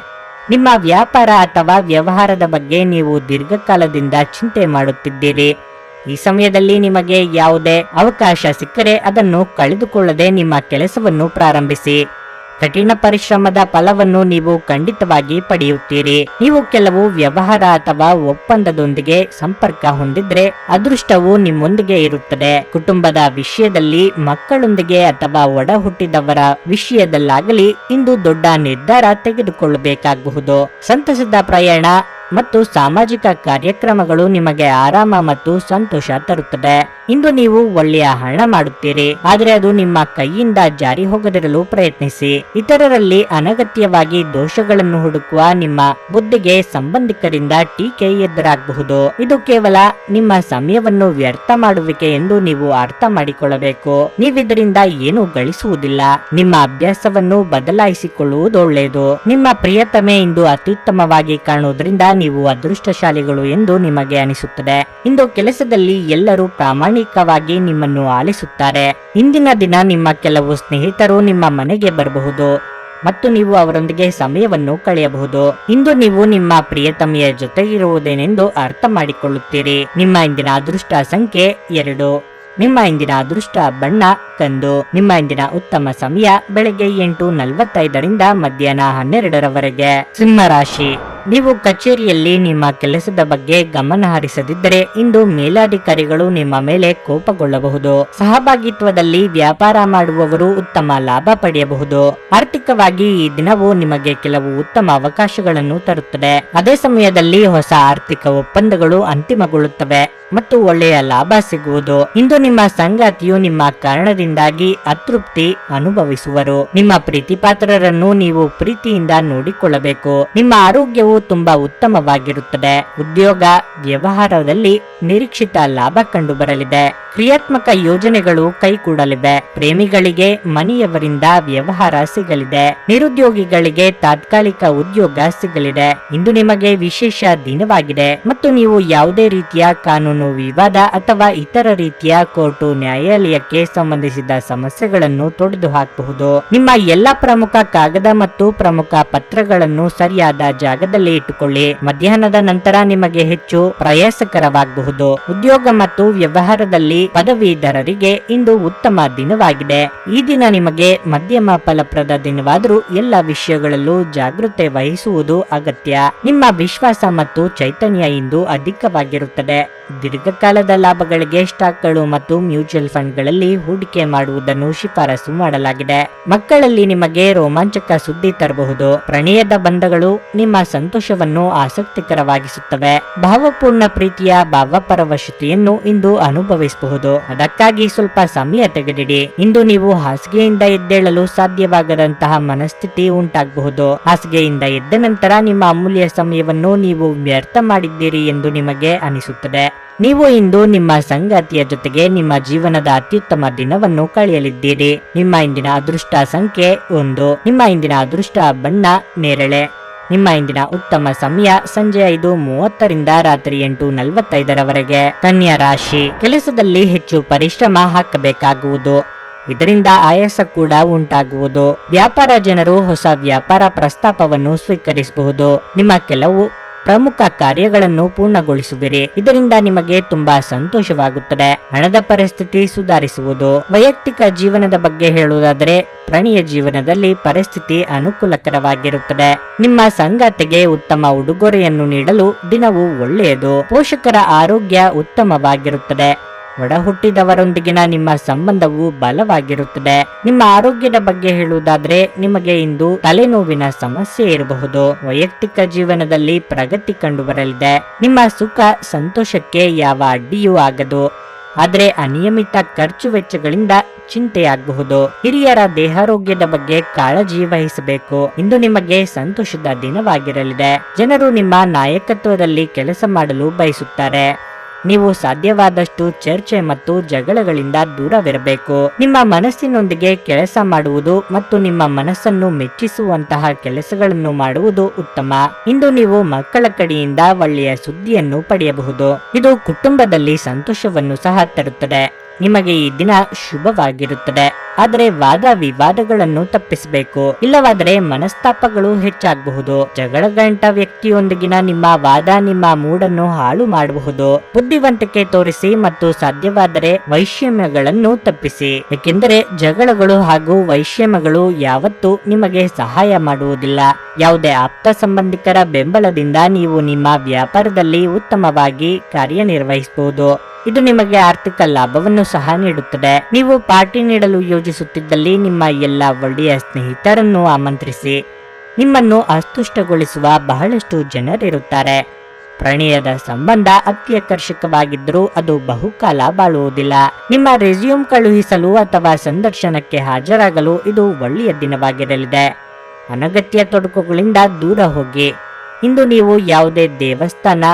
ನಿಮ್ಮ ವ್ಯಾಪಾರ ಅಥವಾ ವ್ಯವಹಾರದ ಬಗ್ಗೆ ನೀವು ದೀರ್ಘಕಾಲದಿಂದ ಚಿಂತೆ ಮಾಡುತ್ತಿದ್ದೀರಿ. ಈ ಸಮಯದಲ್ಲಿ ನಿಮಗೆ ಯಾವುದೇ ಅವಕಾಶ ಸಿಕ್ಕರೆ ಅದನ್ನು ಕಳೆದುಕೊಳ್ಳದೆ ನಿಮ್ಮ ಕೆಲಸವನ್ನು ಪ್ರಾರಂಭಿಸಿ. ಕಠಿಣ ಪರಿಶ್ರಮದ ಫಲವನ್ನು ನೀವು ಖಂಡಿತವಾಗಿ ಪಡೆಯುತ್ತೀರಿ. ನೀವು ಕೆಲವು ವ್ಯವಹಾರ ಅಥವಾ ಒಪ್ಪಂದದೊಂದಿಗೆ ಸಂಪರ್ಕ ಹೊಂದಿದ್ರೆ ಅದೃಷ್ಟವು ನಿಮ್ಮೊಂದಿಗೆ ಇರುತ್ತದೆ. ಕುಟುಂಬದ ವಿಷಯದಲ್ಲಿ ಮಕ್ಕಳೊಂದಿಗೆ ಅಥವಾ ಒಡ ಹುಟ್ಟಿದವರ ವಿಷಯದಲ್ಲಾಗಲಿ ಇಂದು ದೊಡ್ಡ ನಿರ್ಧಾರ ತೆಗೆದುಕೊಳ್ಳಬೇಕಾಗಬಹುದು ಸಂತಸದ ಪ್ರಯಾಣ ಮತ್ತು ಸಾಮಾಜಿಕ ಕಾರ್ಯಕ್ರಮಗಳು ನಿಮಗೆ ಆರಾಮ ಮತ್ತು ಸಂತೋಷ ತರುತ್ತದೆ. ಇಂದು ನೀವು ಒಳ್ಳೆಯ ಹಣ ಮಾಡುತ್ತೀರಿ. ಆದರೆ ಅದು ನಿಮ್ಮ ಕೈಯಿಂದ ಜಾರಿ ಹೋಗದಿರಲು ಪ್ರಯತ್ನಿಸಿ. ಇತರರಲ್ಲಿ ಅನಗತ್ಯವಾಗಿ ದೋಷಗಳನ್ನು ಹುಡುಕುವ ನಿಮ್ಮ ಬುದ್ಧಿಗೆ ಸಂಬಂಧಿಕರಿಂದ ಟೀಕೆ ಎದುರಾಗಬಹುದು. ಇದು ಕೇವಲ ನಿಮ್ಮ ಸಮಯವನ್ನು ವ್ಯರ್ಥ ಮಾಡುವಿಕೆ ಎಂದು ನೀವು ಅರ್ಥ ಮಾಡಿಕೊಳ್ಳಬೇಕು. ನೀವಿದರಿಂದ ಏನು ಗಳಿಸುವುದಿಲ್ಲ. ನಿಮ್ಮ ಅಭ್ಯಾಸವನ್ನು ಬದಲಾಯಿಸಿಕೊಳ್ಳುವುದು ಒಳ್ಳೆಯದು. ನಿಮ್ಮ ಪ್ರಿಯತಮೆ ಇಂದು ಅತ್ಯುತ್ತಮವಾಗಿ ಕಾಣುವುದರಿಂದ ನೀವು ಅದೃಷ್ಟಶಾಲಿಗಳು ಎಂದು ನಿಮಗೆ ಅನಿಸುತ್ತದೆ. ಇಂದು ಕೆಲಸದಲ್ಲಿ ಎಲ್ಲರೂ ಪ್ರಾಮಾಣಿಕವಾಗಿ ನಿಮ್ಮನ್ನು ಆಲಿಸುತ್ತಾರೆ. ಇಂದಿನ ದಿನ ನಿಮ್ಮ ಕೆಲವು ಸ್ನೇಹಿತರು ನಿಮ್ಮ ಮನೆಗೆ ಬರಬಹುದು ಮತ್ತು ನೀವು ಅವರೊಂದಿಗೆ ಸಮಯವನ್ನು ಕಳೆಯಬಹುದು. ಇಂದು ನೀವು ನಿಮ್ಮ ಪ್ರಿಯತಮೆಯ ಜೊತೆಗಿರುವುದೇನೆಂದು ಅರ್ಥ ಮಾಡಿಕೊಳ್ಳುತ್ತೀರಿ ನಿಮ್ಮ ಇಂದಿನ ಅದೃಷ್ಟ ಸಂಖ್ಯೆ ಎರಡು. ನಿಮ್ಮ ಇಂದಿನ ಅದೃಷ್ಟ ಬಣ್ಣ ಕಂದು. ನಿಮ್ಮ ಇಂದಿನ ಉತ್ತಮ ಸಮಯ ಬೆಳಗ್ಗೆ ಎಂಟು ನಲವತ್ತೈದರಿಂದ ಮಧ್ಯಾಹ್ನ ಹನ್ನೆರಡರವರೆಗೆ. ಸಿಂಹ ರಾಶಿ ನೀವು ಕಚೇರಿಯಲ್ಲಿ ನಿಮ್ಮ ಕೆಲಸದ ಬಗ್ಗೆ ಗಮನ ಹರಿಸದಿದ್ದರೆ ಇಂದು ಮೇಲಾಧಿಕಾರಿಗಳು ನಿಮ್ಮ ಮೇಲೆ ಕೋಪಗೊಳ್ಳಬಹುದು. ಸಹಭಾಗಿತ್ವದಲ್ಲಿ ವ್ಯಾಪಾರ ಮಾಡುವವರು ಉತ್ತಮ ಲಾಭ ಪಡೆಯಬಹುದು. ಆರ್ಥಿಕವಾಗಿ ಈ ದಿನವು ನಿಮಗೆ ಕೆಲವು ಉತ್ತಮ ಅವಕಾಶಗಳನ್ನು ತರುತ್ತದೆ. ಅದೇ ಸಮಯದಲ್ಲಿ ಹೊಸ ಆರ್ಥಿಕ ಒಪ್ಪಂದಗಳು ಅಂತಿಮಗೊಳ್ಳುತ್ತವೆ ಮತ್ತು ಒಳ್ಳೆಯ ಲಾಭ ಸಿಗುವುದು. ಇಂದು ನಿಮ್ಮ ಸಂಗಾತಿಯು ನಿಮ್ಮ ಕಾರಣದಿಂದಾಗಿ ಅತೃಪ್ತಿ ಅನುಭವಿಸುವರು. ನಿಮ್ಮ ಪ್ರೀತಿಪಾತ್ರರನ್ನು ನೀವು ಪ್ರೀತಿಯಿಂದ ನೋಡಿಕೊಳ್ಳಬೇಕು. ನಿಮ್ಮ ಆರೋಗ್ಯವು ತುಂಬಾ ಉತ್ತಮವಾಗಿರುತ್ತದೆ. ಉದ್ಯೋಗ, ವ್ಯವಹಾರದಲ್ಲಿ ನಿರೀಕ್ಷಿತ ಲಾಭ ಕಂಡು ಬರಲಿದೆ ಕ್ರಿಯಾತ್ಮಕ ಯೋಜನೆಗಳು ಕೈಗೂಡಲಿವೆ ಪ್ರೇಮಿಗಳಿಗೆ, ಮನೆಯವರಿಂದ ವ್ಯವಹಾರ ಸಿಗಲಿದೆ. ನಿರುದ್ಯೋಗಿಗಳಿಗೆ ತಾತ್ಕಾಲಿಕ ಉದ್ಯೋಗ ಸಿಗಲಿದೆ. ಇಂದು ನಿಮಗೆ ವಿಶೇಷ ದಿನವಾಗಿದೆ. ಮತ್ತು ನೀವು ಯಾವುದೇ ರೀತಿಯ ಕಾನೂನು ವಿವಾದ ಅಥವಾ ಇತರ ರೀತಿಯ ಕೋರ್ಟು, ನ್ಯಾಯಾಲಯಕ್ಕೆ ಸಂಬಂಧಿಸಿದ ಸಮಸ್ಯೆಗಳನ್ನು ತೊಡೆದು ಹಾಕಬಹುದು ನಿಮ್ಮ ಎಲ್ಲಾ ಪ್ರಮುಖ ಕಾಗದ ಮತ್ತು ಪ್ರಮುಖ ಪತ್ರಗಳನ್ನು ಸರಿಯಾದ ಜಾಗದಲ್ಲಿ ಇಟ್ಟುಕೊಳ್ಳಿ. ಮಧ್ಯಾಹ್ನದ ನಂತರ ನಿಮಗೆ ಹೆಚ್ಚು ಪ್ರಯಾಸಕರವಾಗಬಹುದು. ಉದ್ಯೋಗ ಮತ್ತು ವ್ಯವಹಾರದಲ್ಲಿ ಪದವೀಧರರಿಗೆ ಇಂದು ಉತ್ತಮ ದಿನವಾಗಿದೆ. ಈ ದಿನ ನಿಮಗೆ ಮಧ್ಯಮ ಫಲಪ್ರದ ದಿನವಾದರೂ ಎಲ್ಲ ವಿಷಯಗಳಲ್ಲೂ ಜಾಗೃತೆ ವಹಿಸುವುದು ಅಗತ್ಯ. ನಿಮ್ಮ ವಿಶ್ವಾಸ ಮತ್ತು ಚೈತನ್ಯ ಇಂದು ಅಧಿಕವಾಗಿರುತ್ತದೆ. ದೀರ್ಘಕಾಲದ ಲಾಭಗಳಿಗೆ ಸ್ಟಾಕ್ಗಳು ಮತ್ತು ಮ್ಯೂಚುವಲ್ ಫಂಡ್ಗಳಲ್ಲಿ ಹೂಡಿಕೆ ಮಾಡುವುದನ್ನು ಶಿಫಾರಸು ಮಾಡಲಾಗಿದೆ. ಮಕ್ಕಳಲ್ಲಿ ನಿಮಗೆ ರೋಮಾಂಚಕ ಸುದ್ದಿ ತರಬಹುದು. ಪ್ರಣಯದ ಬಂಧಗಳು ನಿಮ್ಮ ಸಂತೋಷವನ್ನು ಆಸಕ್ತಿಕರವಾಗಿಸುತ್ತವೆ. ಭಾವಪೂರ್ಣ ಪ್ರೀತಿಯ ಭಾವಪರವಶತೆಯನ್ನು ಇಂದು ಅನುಭವಿಸಬಹುದು. ಅದಕ್ಕಾಗಿ ಸ್ವಲ್ಪ ಸಮಯ ತೆಗೆದಿಡಿ. ಇಂದು ನೀವು ಹಾಸಿಗೆಯಿಂದ ಎದ್ದೇಳಲು ಸಾಧ್ಯವಾಗದಂತಹ ಮನಸ್ಥಿತಿ ಉಂಟಾಗಬಹುದು. ಹಾಸಿಗೆಯಿಂದ ಎದ್ದ ನಂತರ ನಿಮ್ಮ ಅಮೂಲ್ಯ ಸಮಯವನ್ನು ನೀವು ವ್ಯರ್ಥ ಮಾಡಿದ್ದೀರಿ ಎಂದು ನಿಮಗೆ ಅನಿಸುತ್ತದೆ. ನೀವು ಇಂದು ನಿಮ್ಮ ಸಂಗಾತಿಯ ಜೊತೆಗೆ ನಿಮ್ಮ ಜೀವನದ ಅತ್ಯುತ್ತಮ ದಿನವನ್ನು ಕಳೆಯಲಿದ್ದೀರಿ. ನಿಮ್ಮ ಇಂದಿನ ಅದೃಷ್ಟ ಸಂಖ್ಯೆ ಒಂದು. ನಿಮ್ಮ ಇಂದಿನ ಅದೃಷ್ಟ ಬಣ್ಣ, ನೇರಳೆ. ನಿಮ್ಮ ಇಂದಿನ ಉತ್ತಮ ಸಮಯ ಸಂಜೆ ಐದು ಮೂವತ್ತರಿಂದ ರಾತ್ರಿ ಎಂಟು ನಲವತ್ತೈದರವರೆಗೆ. ಕನ್ಯಾ ರಾಶಿ. ಕೆಲಸದಲ್ಲಿ ಹೆಚ್ಚು ಪರಿಶ್ರಮ ಹಾಕಬೇಕಾಗುವುದು. ಇದರಿಂದ ಆಯಾಸ ಕೂಡ ಉಂಟಾಗುವುದು. ವ್ಯಾಪಾರ ಜನರು ಹೊಸ ವ್ಯಾಪಾರ ಪ್ರಸ್ತಾಪವನ್ನು ಸ್ವೀಕರಿಸಬಹುದು. ನಿಮ್ಮ ಕೆಲವು ಪ್ರಮುಖ ಕಾರ್ಯಗಳನ್ನು ಪೂರ್ಣಗೊಳಿಸುವಿರಿ. ಇದರಿಂದ ನಿಮಗೆ ತುಂಬಾ ಸಂತೋಷವಾಗುತ್ತದೆ. ಹಣದ ಪರಿಸ್ಥಿತಿ ಸುಧಾರಿಸುವುದು. ವೈಯಕ್ತಿಕ ಜೀವನದ ಬಗ್ಗೆ ಹೇಳುವುದಾದರೆ, ಪ್ರಣಿಯ ಜೀವನದಲ್ಲಿ ಪರಿಸ್ಥಿತಿ ಅನುಕೂಲಕರವಾಗಿರುತ್ತದೆ. ನಿಮ್ಮ ಸಂಗಾತಿಗೆ ಉತ್ತಮ ಉಡುಗೊರೆಯನ್ನು ನೀಡಲು ದಿನವು ಒಳ್ಳೆಯದು. ಪೋಷಕರ ಆರೋಗ್ಯ ಉತ್ತಮವಾಗಿರುತ್ತದೆ. ಒಡ ಹುಟ್ಟಿದವರೊಂದಿಗಿನ ನಿಮ್ಮ ಸಂಬಂಧವು ಬಲವಾಗಿರುತ್ತದೆ. ನಿಮ್ಮ ಆರೋಗ್ಯದ ಬಗ್ಗೆ ಹೇಳುವುದಾದ್ರೆ ನಿಮಗೆ ಇಂದು ತಲೆನೋವಿನ ಸಮಸ್ಯೆ ಇರಬಹುದು. ವೈಯಕ್ತಿಕ ಜೀವನದಲ್ಲಿ ಪ್ರಗತಿ ಕಂಡು ಬರಲಿದೆ ನಿಮ್ಮ ಸುಖ ಸಂತೋಷಕ್ಕೆ ಯಾವ ಅಡ್ಡಿಯೂ ಆಗದು. ಆದರೆ ಅನಿಯಮಿತ ಖರ್ಚು ವೆಚ್ಚಗಳಿಂದ ಚಿಂತೆಯಾಗಬಹುದು. ಹಿರಿಯರ ದೇಹಾರೋಗ್ಯದ ಬಗ್ಗೆ ಕಾಳಜಿ ವಹಿಸಬೇಕು. ಇಂದು ನಿಮಗೆ ಸಂತೋಷದ ದಿನವಾಗಿರಲಿದೆ. ಜನರು ನಿಮ್ಮ ನಾಯಕತ್ವದಲ್ಲಿ ಕೆಲಸ ಮಾಡಲು ಬಯಸುತ್ತಾರೆ. ನೀವು ಸಾಧ್ಯವಾದಷ್ಟು ಚರ್ಚೆ ಮತ್ತು ಜಗಳಗಳಿಂದ ದೂರವಿರಬೇಕು. ನಿಮ್ಮ ಮನಸ್ಸಿನೊಂದಿಗೆ ಕೆಲಸ ಮಾಡುವುದು ಮತ್ತು ನಿಮ್ಮ ಮನಸ್ಸನ್ನು ಮೆಚ್ಚಿಸುವಂತಹ ಕೆಲಸಗಳನ್ನು ಮಾಡುವುದು ಉತ್ತಮ. ಇಂದು ನೀವು ಮಕ್ಕಳ ಕಡೆಯಿಂದ ಒಳ್ಳೆಯ ಸುದ್ದಿಯನ್ನು ಪಡೆಯಬಹುದು. ಇದು ಕುಟುಂಬದಲ್ಲಿ ಸಂತೋಷವನ್ನು ಸಹ ತರುತ್ತದೆ. ನಿಮಗೆ ಈ ದಿನ ಶುಭವಾಗಿರುತ್ತದೆ. ಆದರೆ ವಾದ ವಿವಾದಗಳನ್ನು ತಪ್ಪಿಸಬೇಕು. ಇಲ್ಲವಾದರೆ ಮನಸ್ತಾಪಗಳು ಹೆಚ್ಚಾಗಬಹುದು. ಜಗಳಗಂಟ ವ್ಯಕ್ತಿಯೊಂದಿಗಿನ ನಿಮ್ಮ ವಾದ ನಿಮ್ಮ ಮೂಡನ್ನು ಹಾಳು ಮಾಡಬಹುದು. ಬುದ್ಧಿವಂತಿಕೆ ತೋರಿಸಿ ಮತ್ತು ಸಾಧ್ಯವಾದರೆ ವೈಷಮ್ಯಗಳನ್ನು ತಪ್ಪಿಸಿ. ಏಕೆಂದರೆ ಜಗಳಗಳು ಹಾಗೂ ವೈಷಮ್ಯಗಳು ಯಾವತ್ತೂ ನಿಮಗೆ ಸಹಾಯ ಮಾಡುವುದಿಲ್ಲ. ಯಾವುದೇ ಆಪ್ತ ಸಂಬಂಧಿಕರ ಬೆಂಬಲದಿಂದ ನೀವು ನಿಮ್ಮ ವ್ಯಾಪಾರದಲ್ಲಿ ಉತ್ತಮವಾಗಿ ಕಾರ್ಯನಿರ್ವಹಿಸಬಹುದು. ಇದು ನಿಮಗೆ ಆರ್ಥಿಕ ಲಾಭವನ್ನು ಸಹ ನೀಡುತ್ತದೆ. ನೀವು ಪಾರ್ಟಿ ನೀಡಲು ಯೋಜಿಸುತ್ತಿದ್ದಲ್ಲಿ ನಿಮ್ಮ ಎಲ್ಲ ಒಳ್ಳೆಯ ಸ್ನೇಹಿತರನ್ನು ಆಮಂತ್ರಿಸಿ. ನಿಮ್ಮನ್ನು ಅಸ್ತುಷ್ಟಗೊಳಿಸುವ ಬಹಳಷ್ಟು ಜನರಿರುತ್ತಾರೆ. ಪ್ರಣಯದ ಸಂಬಂಧ ಅತ್ಯಾಕರ್ಷಕವಾಗಿದ್ದರೂ ಅದು ಬಹುಕಾಲ ಬಾಳುವುದಿಲ್ಲ. ನಿಮ್ಮ ರೆಸ್ಯೂಮ್ ಕಳುಹಿಸಲು ಅಥವಾ ಸಂದರ್ಶನಕ್ಕೆ ಹಾಜರಾಗಲು ಇದು ಒಳ್ಳೆಯ ದಿನವಾಗಿರಲಿದೆ. ಅನಗತ್ಯ ತೊಡಕುಗಳಿಂದ ದೂರ ಹೋಗಿ. ಇಂದು ನೀವು ಯಾವುದೇ ದೇವಸ್ಥಾನ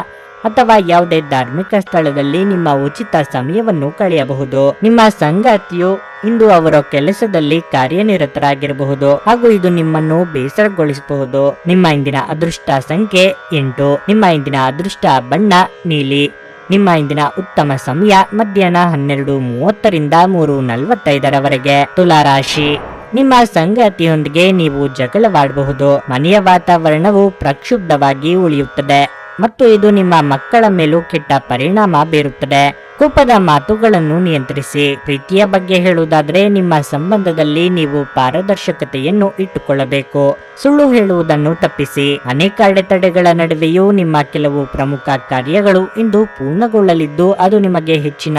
ಅಥವಾ ಯಾವುದೇ ಧಾರ್ಮಿಕ ಸ್ಥಳದಲ್ಲಿ ನಿಮ್ಮ ಉಚಿತ ಸಮಯವನ್ನು ಕಳೆಯಬಹುದು. ನಿಮ್ಮ ಸಂಗಾತಿಯು ಇಂದು ಅವರ ಕೆಲಸದಲ್ಲಿ ಕಾರ್ಯನಿರತರಾಗಿರಬಹುದು ಹಾಗೂ ಇದು ನಿಮ್ಮನ್ನು ಬೇಸರಗೊಳಿಸಬಹುದು. ನಿಮ್ಮ ಇಂದಿನ ಅದೃಷ್ಟ ಸಂಖ್ಯೆ ಎಂಟು. ನಿಮ್ಮ ಇಂದಿನ ಅದೃಷ್ಟ ಬಣ್ಣ ನೀಲಿ. ನಿಮ್ಮ ಇಂದಿನ ಉತ್ತಮ ಸಮಯ ಮಧ್ಯಾಹ್ನ ಹನ್ನೆರಡು ಮೂವತ್ತರಿಂದ ಮೂರು ನಲವತ್ತೈದರವರೆಗೆ. ತುಲಾರಾಶಿ. ನಿಮ್ಮ ಸಂಗಾತಿಯೊಂದಿಗೆ ನೀವು ಜಗಳವಾಡಬಹುದು. ಮನೆಯ ವಾತಾವರಣವು ಪ್ರಕ್ಷುಬ್ಧವಾಗಿ ಉಳಿಯುತ್ತದೆ. ಮತ್ತು ಇದು ನಿಮ್ಮ ಮಕ್ಕಳ ಮೇಲೂ ಕೆಟ್ಟ ಪರಿಣಾಮ ಬೀರುತ್ತದೆ. ಕೋಪದ ಮಾತುಗಳನ್ನು ನಿಯಂತ್ರಿಸಿ. ಪ್ರೀತಿಯ ಬಗ್ಗೆ ಹೇಳುವುದಾದ್ರೆ ನಿಮ್ಮ ಸಂಬಂಧದಲ್ಲಿ ನೀವು ಪಾರದರ್ಶಕತೆಯನ್ನು ಇಟ್ಟುಕೊಳ್ಳಬೇಕು. ಸುಳ್ಳು ಹೇಳುವುದನ್ನು ತಪ್ಪಿಸಿ. ಅನೇಕ ಅಡೆತಡೆಗಳ ನಡುವೆಯೂ ನಿಮ್ಮ ಕೆಲವು ಪ್ರಮುಖ ಕಾರ್ಯಗಳು ಇಂದು ಪೂರ್ಣಗೊಳ್ಳಲಿದ್ದು ಅದು ನಿಮಗೆ ಹೆಚ್ಚಿನ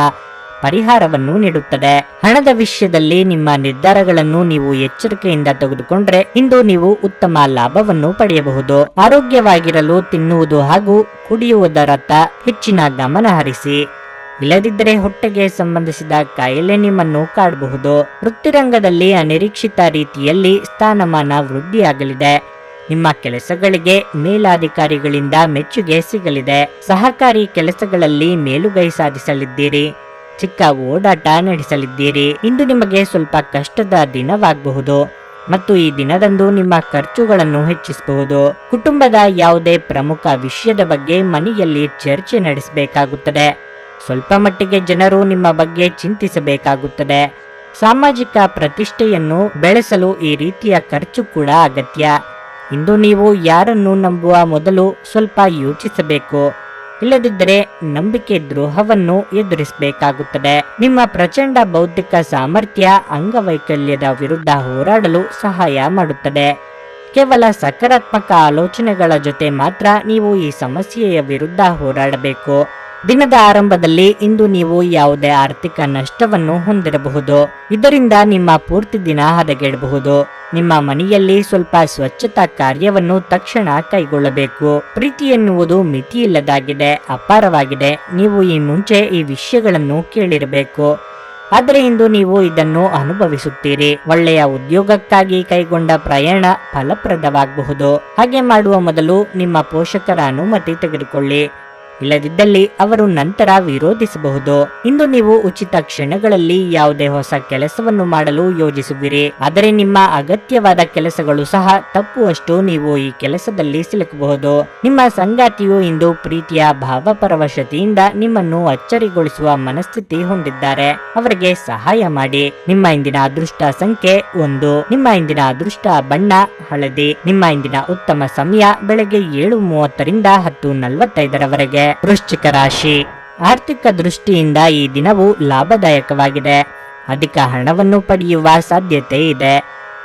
ಪರಿಹಾರವನ್ನು ನೀಡುತ್ತದೆ. ಹಣದ ವಿಷಯದಲ್ಲಿ ನಿಮ್ಮ ನಿರ್ಧಾರಗಳನ್ನು ನೀವು ಎಚ್ಚರಿಕೆಯಿಂದ ತೆಗೆದುಕೊಂಡ್ರೆ ಇಂದು ನೀವು ಉತ್ತಮ ಲಾಭವನ್ನು ಪಡೆಯಬಹುದು. ಆರೋಗ್ಯವಾಗಿರಲು ತಿನ್ನುವುದು ಹಾಗೂ ಕುಡಿಯುವುದರತ್ತ ಹೆಚ್ಚಿನ ಗಮನ ಹರಿಸಿ. ಇಲ್ಲದಿದ್ದರೆ ಹೊಟ್ಟೆಗೆ ಸಂಬಂಧಿಸಿದ ಕಾಯಿಲೆ ನಿಮ್ಮನ್ನು ಕಾಡಬಹುದು. ವೃತ್ತಿರಂಗದಲ್ಲಿ ಅನಿರೀಕ್ಷಿತ ರೀತಿಯಲ್ಲಿ ಸ್ಥಾನಮಾನ ವೃದ್ಧಿಯಾಗಲಿದೆ. ನಿಮ್ಮ ಕೆಲಸಗಳಿಗೆ ಮೇಲಾಧಿಕಾರಿಗಳಿಂದ ಮೆಚ್ಚುಗೆ ಸಿಗಲಿದೆ. ಸಹಕಾರಿ ಕೆಲಸಗಳಲ್ಲಿ ಮೇಲುಗೈ ಸಾಧಿಸಲಿದ್ದೀರಿ. ಚಿಕ್ಕ ಓಡಾಟ ನಡೆಸಲಿದ್ದೀರಿ. ಇಂದು ನಿಮಗೆ ಸ್ವಲ್ಪ ಕಷ್ಟದ ದಿನವಾಗಬಹುದು ಮತ್ತು ಈ ದಿನದಂದು ನಿಮ್ಮ ಖರ್ಚುಗಳನ್ನು ಹೆಚ್ಚಿಸಬಹುದು. ಕುಟುಂಬದ ಯಾವುದೇ ಪ್ರಮುಖ ವಿಷಯದ ಬಗ್ಗೆ ಮನೆಯಲ್ಲಿ ಚರ್ಚೆ ನಡೆಸಬೇಕಾಗುತ್ತದೆ. ಸ್ವಲ್ಪ ಮಟ್ಟಿಗೆ ಜನರು ನಿಮ್ಮ ಬಗ್ಗೆ ಚಿಂತಿಸಬೇಕಾಗುತ್ತದೆ. ಸಾಮಾಜಿಕ ಪ್ರತಿಷ್ಠೆಯನ್ನು ಬೆಳೆಸಲು ಈ ರೀತಿಯ ಖರ್ಚು ಕೂಡ ಅಗತ್ಯ. ಇಂದು ನೀವು ಯಾರನ್ನು ನಂಬುವ ಮೊದಲು ಸ್ವಲ್ಪ ಯೋಚಿಸಬೇಕು. ಇಲ್ಲದಿದ್ದರೆ ನಂಬಿಕೆ ದ್ರೋಹವನ್ನು ಎದುರಿಸಬೇಕಾಗುತ್ತದೆ. ನಿಮ್ಮ ಪ್ರಚಂಡ ಬೌದ್ಧಿಕ ಸಾಮರ್ಥ್ಯ ಅಂಗವೈಕಲ್ಯದ ವಿರುದ್ಧ ಹೋರಾಡಲು ಸಹಾಯ ಮಾಡುತ್ತದೆ. ಕೇವಲ ಸಕಾರಾತ್ಮಕ ಆಲೋಚನೆಗಳ ಜೊತೆ ಮಾತ್ರ ನೀವು ಈ ಸಮಸ್ಯೆಯ ವಿರುದ್ಧ ಹೋರಾಡಬೇಕು. ದಿನದ ಆರಂಭದಲ್ಲಿ ಇಂದು ನೀವು ಯಾವುದೇ ಆರ್ಥಿಕ ನಷ್ಟವನ್ನು ಹೊಂದಿರಬಹುದು. ಇದರಿಂದ ನಿಮ್ಮ ಪೂರ್ತಿ ದಿನ ಹದಗೆಡಬಹುದು. ನಿಮ್ಮ ಮನೆಯಲ್ಲಿ ಸ್ವಲ್ಪ ಸ್ವಚ್ಛತಾ ಕಾರ್ಯವನ್ನು ತಕ್ಷಣ ಕೈಗೊಳ್ಳಬೇಕು. ಪ್ರೀತಿ ಎನ್ನುವುದು ಮಿತಿಯಿಲ್ಲದಾಗಿದೆ, ಅಪಾರವಾಗಿದೆ. ನೀವು ಈ ಮುಂಚೆ ಈ ವಿಷಯಗಳನ್ನು ಕೇಳಿರಬೇಕು. ಆದರೆ ಇಂದು ನೀವು ಇದನ್ನು ಅನುಭವಿಸುತ್ತೀರಿ. ಒಳ್ಳೆಯ ಉದ್ಯೋಗಕ್ಕಾಗಿ ಕೈಗೊಂಡ ಪ್ರಯಾಣ ಫಲಪ್ರದವಾಗಬಹುದು. ಹಾಗೆ ಮಾಡುವ ಮೊದಲು ನಿಮ್ಮ ಪೋಷಕರ ಅನುಮತಿ ತೆಗೆದುಕೊಳ್ಳಿ. ಇಲ್ಲದಿದ್ದಲ್ಲಿ ಅವರು ನಂತರ ವಿರೋಧಿಸಬಹುದು. ಇಂದು ನೀವು ಉಚಿತ ಕ್ಷಣಗಳಲ್ಲಿ ಯಾವುದೇ ಹೊಸ ಕೆಲಸವನ್ನು ಮಾಡಲು ಯೋಜಿಸುವಿರಿ. ಆದರೆ ನಿಮ್ಮ ಅಗತ್ಯವಾದ ಕೆಲಸಗಳು ಸಹ ತಪ್ಪುವಷ್ಟು ನೀವು ಈ ಕೆಲಸದಲ್ಲಿ ಸಿಲುಕಬಹುದು. ನಿಮ್ಮ ಸಂಗಾತಿಯು ಇಂದು ಪ್ರೀತಿಯ ಭಾವಪರವಶತೆಯಿಂದ ನಿಮ್ಮನ್ನು ಅಚ್ಚರಿಗೊಳಿಸುವ ಮನಸ್ಥಿತಿ ಹೊಂದಿದ್ದಾರೆ. ಅವರಿಗೆ ಸಹಾಯ ಮಾಡಿ. ನಿಮ್ಮ ಇಂದಿನ ಅದೃಷ್ಟ ಸಂಖ್ಯೆ ಒಂದು. ನಿಮ್ಮ ಇಂದಿನ ಅದೃಷ್ಟ ಬಣ್ಣ ಹಳದಿ. ನಿಮ್ಮ ಇಂದಿನ ಉತ್ತಮ ಸಮಯ ಬೆಳಗ್ಗೆ ಏಳು ಮೂವತ್ತರಿಂದ ಹತ್ತು ನಲವತ್ತೈದರವರೆಗೆ. ವೃಶ್ಚಿಕ ರಾಶಿ. ಆರ್ಥಿಕ ದೃಷ್ಟಿಯಿಂದ ಈ ದಿನವು ಲಾಭದಾಯಕವಾಗಿದೆ. ಅಧಿಕ ಹಣವನ್ನು ಪಡೆಯುವ ಸಾಧ್ಯತೆ ಇದೆ.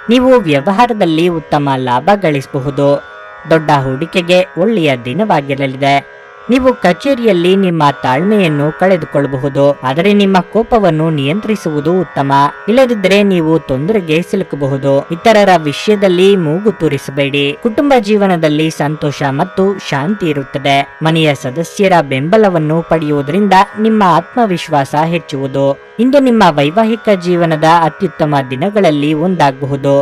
ನೀವು ವ್ಯವಹಾರದಲ್ಲಿ ಉತ್ತಮ ಲಾಭ ಗಳಿಸಬಹುದು. ದೊಡ್ಡ ಹೂಡಿಕೆಗೆ ಒಳ್ಳೆಯ ದಿನವಾಗಿರಲಿದೆ. ನೀವು ಕಚೇರಿಯಲ್ಲಿ ನಿಮ್ಮ ತಾಳ್ಮೆಯನ್ನು ಕಳೆದುಕೊಳ್ಳಬಹುದು, ಆದರೆ ನಿಮ್ಮ ಕೋಪವನ್ನು ನಿಯಂತ್ರಿಸುವುದು ಉತ್ತಮ. ಇಲ್ಲದಿದ್ದರೆ ನೀವು ತೊಂದರೆಗೆ ಸಿಲುಕಬಹುದು. ಇತರರ ವಿಷಯದಲ್ಲಿ ಮೂಗು ತೂರಿಸಬೇಡಿ. ಕುಟುಂಬ ಜೀವನದಲ್ಲಿ ಸಂತೋಷ ಮತ್ತು ಶಾಂತಿ ಇರುತ್ತದೆ. ಮನೆಯ ಸದಸ್ಯರ ಬೆಂಬಲವನ್ನು ಪಡೆಯುವುದರಿಂದ ನಿಮ್ಮ ಆತ್ಮವಿಶ್ವಾಸ ಹೆಚ್ಚುವುದು. ಇಂದು ನಿಮ್ಮ ವೈವಾಹಿಕ ಜೀವನದ ಅತ್ಯುತ್ತಮ ದಿನಗಳಲ್ಲಿ ಒಂದಾಗಬಹುದು.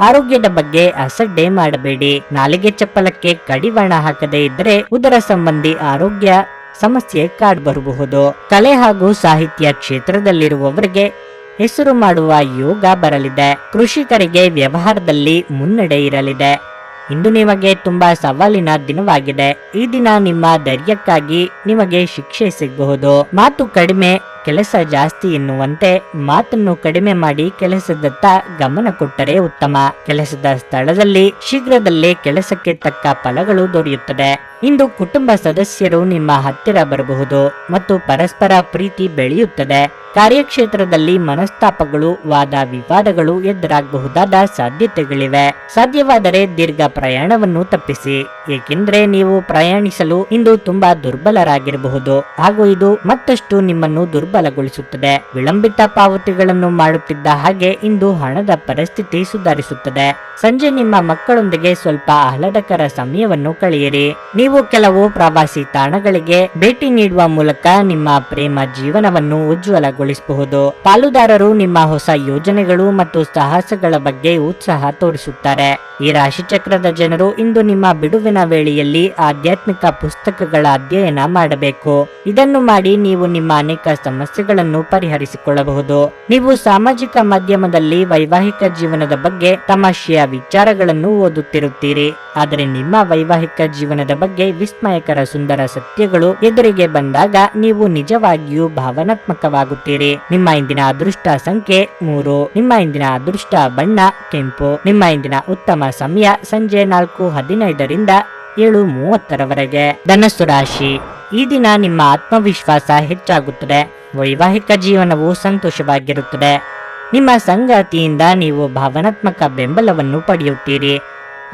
ಆರೋಗ್ಯದ ಬಗ್ಗೆ ಅಸಡ್ಡೆ ಮಾಡಬೇಡಿ. ನಾಲಿಗೆ ಚಪ್ಪಲಕ್ಕೆ ಕಡಿವಾಣ ಹಾಕದೇ ಇದ್ದರೆ ಉದರ ಸಂಬಂಧಿ ಆರೋಗ್ಯ ಸಮಸ್ಯೆ ಕಾಡ್ಬರಬಹುದು. ಕಲೆ ಹಾಗೂ ಸಾಹಿತ್ಯ ಕ್ಷೇತ್ರದಲ್ಲಿರುವವರಿಗೆ ಹೆಸರು ಮಾಡುವ ಯೋಗ ಬರಲಿದೆ. ಕೃಷಿಕರಿಗೆ ವ್ಯವಹಾರದಲ್ಲಿ ಮುನ್ನಡೆ ಇರಲಿದೆ. ಇಂದು ನಿಮಗೆ ತುಂಬಾ ಸವಾಲಿನ ದಿನವಾಗಿದೆ. ಈ ದಿನ ನಿಮ್ಮ ಧೈರ್ಯಕ್ಕಾಗಿ ನಿಮಗೆ ಶಿಕ್ಷೆ ಸಿಗಬಹುದು. ಮಾತು ಕಡಿಮೆ, ಕೆಲಸ ಜಾಸ್ತಿ ಎನ್ನುವಂತೆ ಮಾತನ್ನು ಕಡಿಮೆ ಮಾಡಿ ಕೆಲಸದತ್ತ ಗಮನ ಕೊಟ್ಟರೆ ಉತ್ತಮ. ಕೆಲಸದ ಸ್ಥಳದಲ್ಲಿ, ಶೀಘ್ರದಲ್ಲೇ ಕೆಲಸಕ್ಕೆ ತಕ್ಕ ಫಲಗಳು ದೊರೆಯುತ್ತದೆ. ಇಂದು ಕುಟುಂಬ ಸದಸ್ಯರು ನಿಮ್ಮ ಹತ್ತಿರ ಬರಬಹುದು ಮತ್ತು ಪರಸ್ಪರ ಪ್ರೀತಿ ಬೆಳೆಯುತ್ತದೆ. ಕಾರ್ಯಕ್ಷೇತ್ರದಲ್ಲಿ ಮನಸ್ತಾಪಗಳು ವಾದ ವಿವಾದಗಳು ಎದುರಾಗಬಹುದಾದ ಸಾಧ್ಯತೆಗಳಿವೆ. ಸಾಧ್ಯವಾದರೆ ದೀರ್ಘ ಪ್ರಯಾಣವನ್ನು ತಪ್ಪಿಸಿ. ಏಕೆಂದರೆ ನೀವು ಪ್ರಯಾಣಿಸಲು ಇಂದು ತುಂಬಾ ದುರ್ಬಲರಾಗಿರಬಹುದು. ಹಾಗೂ ಇದು ಮತ್ತಷ್ಟು ನಿಮ್ಮನ್ನು ದುರ್ಬಲಗೊಳಿಸುತ್ತದೆ. ವಿಳಂಬಿತ ಪಾವತಿಗಳನ್ನು ಮಾಡುತ್ತಿದ್ದ ಹಾಗೆ ಇಂದು ಹಣದ ಪರಿಸ್ಥಿತಿ ಸುಧಾರಿಸುತ್ತದೆ. ಸಂಜೆ ನಿಮ್ಮ ಮಕ್ಕಳೊಂದಿಗೆ ಸ್ವಲ್ಪ ಆಹ್ಲಾದಕರ ಸಮಯವನ್ನು ಕಳೆಯಿರಿ. ನೀವು ಕೆಲವು ಪ್ರವಾಸಿ ತಾಣಗಳಿಗೆ ಭೇಟಿ ನೀಡುವ ಮೂಲಕ ನಿಮ್ಮ ಪ್ರೇಮ ಜೀವನವನ್ನು ಉಜ್ವಲಗೊಳಿಸಬಹುದು ಪಾಲುದಾರರು ನಿಮ್ಮ ಹೊಸ ಯೋಜನೆಗಳು ಮತ್ತು ಸಾಹಸಗಳ ಬಗ್ಗೆ ಉತ್ಸಾಹ ತೋರಿಸುತ್ತಾರೆ. ಈ ರಾಶಿಚಕ್ರದ ಜನರು ಇಂದು ನಿಮ್ಮ ಬಿಡುವಿನ ವೇಳೆಯಲ್ಲಿ ಆಧ್ಯಾತ್ಮಿಕ ಪುಸ್ತಕಗಳ ಅಧ್ಯಯನ ಮಾಡಬೇಕು. ಇದನ್ನು ಮಾಡಿ ನೀವು ನಿಮ್ಮ ಅನೇಕ ಸಮಸ್ಯೆಗಳನ್ನು ಪರಿಹರಿಸಿಕೊಳ್ಳಬಹುದು. ನೀವು ಸಾಮಾಜಿಕ ಮಾಧ್ಯಮದಲ್ಲಿ ವೈವಾಹಿಕ ಜೀವನದ ಬಗ್ಗೆ ತಮಾಷೆಯ ವಿಚಾರಗಳನ್ನು ಓದುತ್ತಿರುತ್ತೀರಿ. ಆದರೆ ನಿಮ್ಮ ವೈವಾಹಿಕ ಜೀವನದ ಬಗ್ಗೆ ವಿಸ್ಮಯಕರ ಸುಂದರ ಸತ್ಯಗಳು ಎದುರಿಗೆ ಬಂದಾಗ ನೀವು ನಿಜವಾಗಿಯೂ ಭಾವನಾತ್ಮಕವಾಗುತ್ತೀರಿ. ನಿಮ್ಮ ಇಂದಿನ ಅದೃಷ್ಟ ಸಂಖ್ಯೆ ಮೂರು. ನಿಮ್ಮ ಇಂದಿನ ಅದೃಷ್ಟ ಬಣ್ಣ ಕೆಂಪು. ನಿಮ್ಮ ಇಂದಿನ ಉತ್ತಮ ಸಮಯ ಸಂಜೆ ನಾಲ್ಕು ಹದಿನೈದರಿಂದ ಏಳು ಮೂವತ್ತರವರೆಗೆ. ಧನಸ್ಸು ರಾಶಿ. ಈ ದಿನ ನಿಮ್ಮ ಆತ್ಮವಿಶ್ವಾಸ ಹೆಚ್ಚಾಗುತ್ತದೆ. ವೈವಾಹಿಕ ಜೀವನವು ಸಂತೋಷವಾಗಿರುತ್ತದೆ. ನಿಮ್ಮ ಸಂಗಾತಿಯಿಂದ ನೀವು ಭಾವನಾತ್ಮಕ ಬೆಂಬಲವನ್ನು ಪಡೆಯುತ್ತೀರಿ.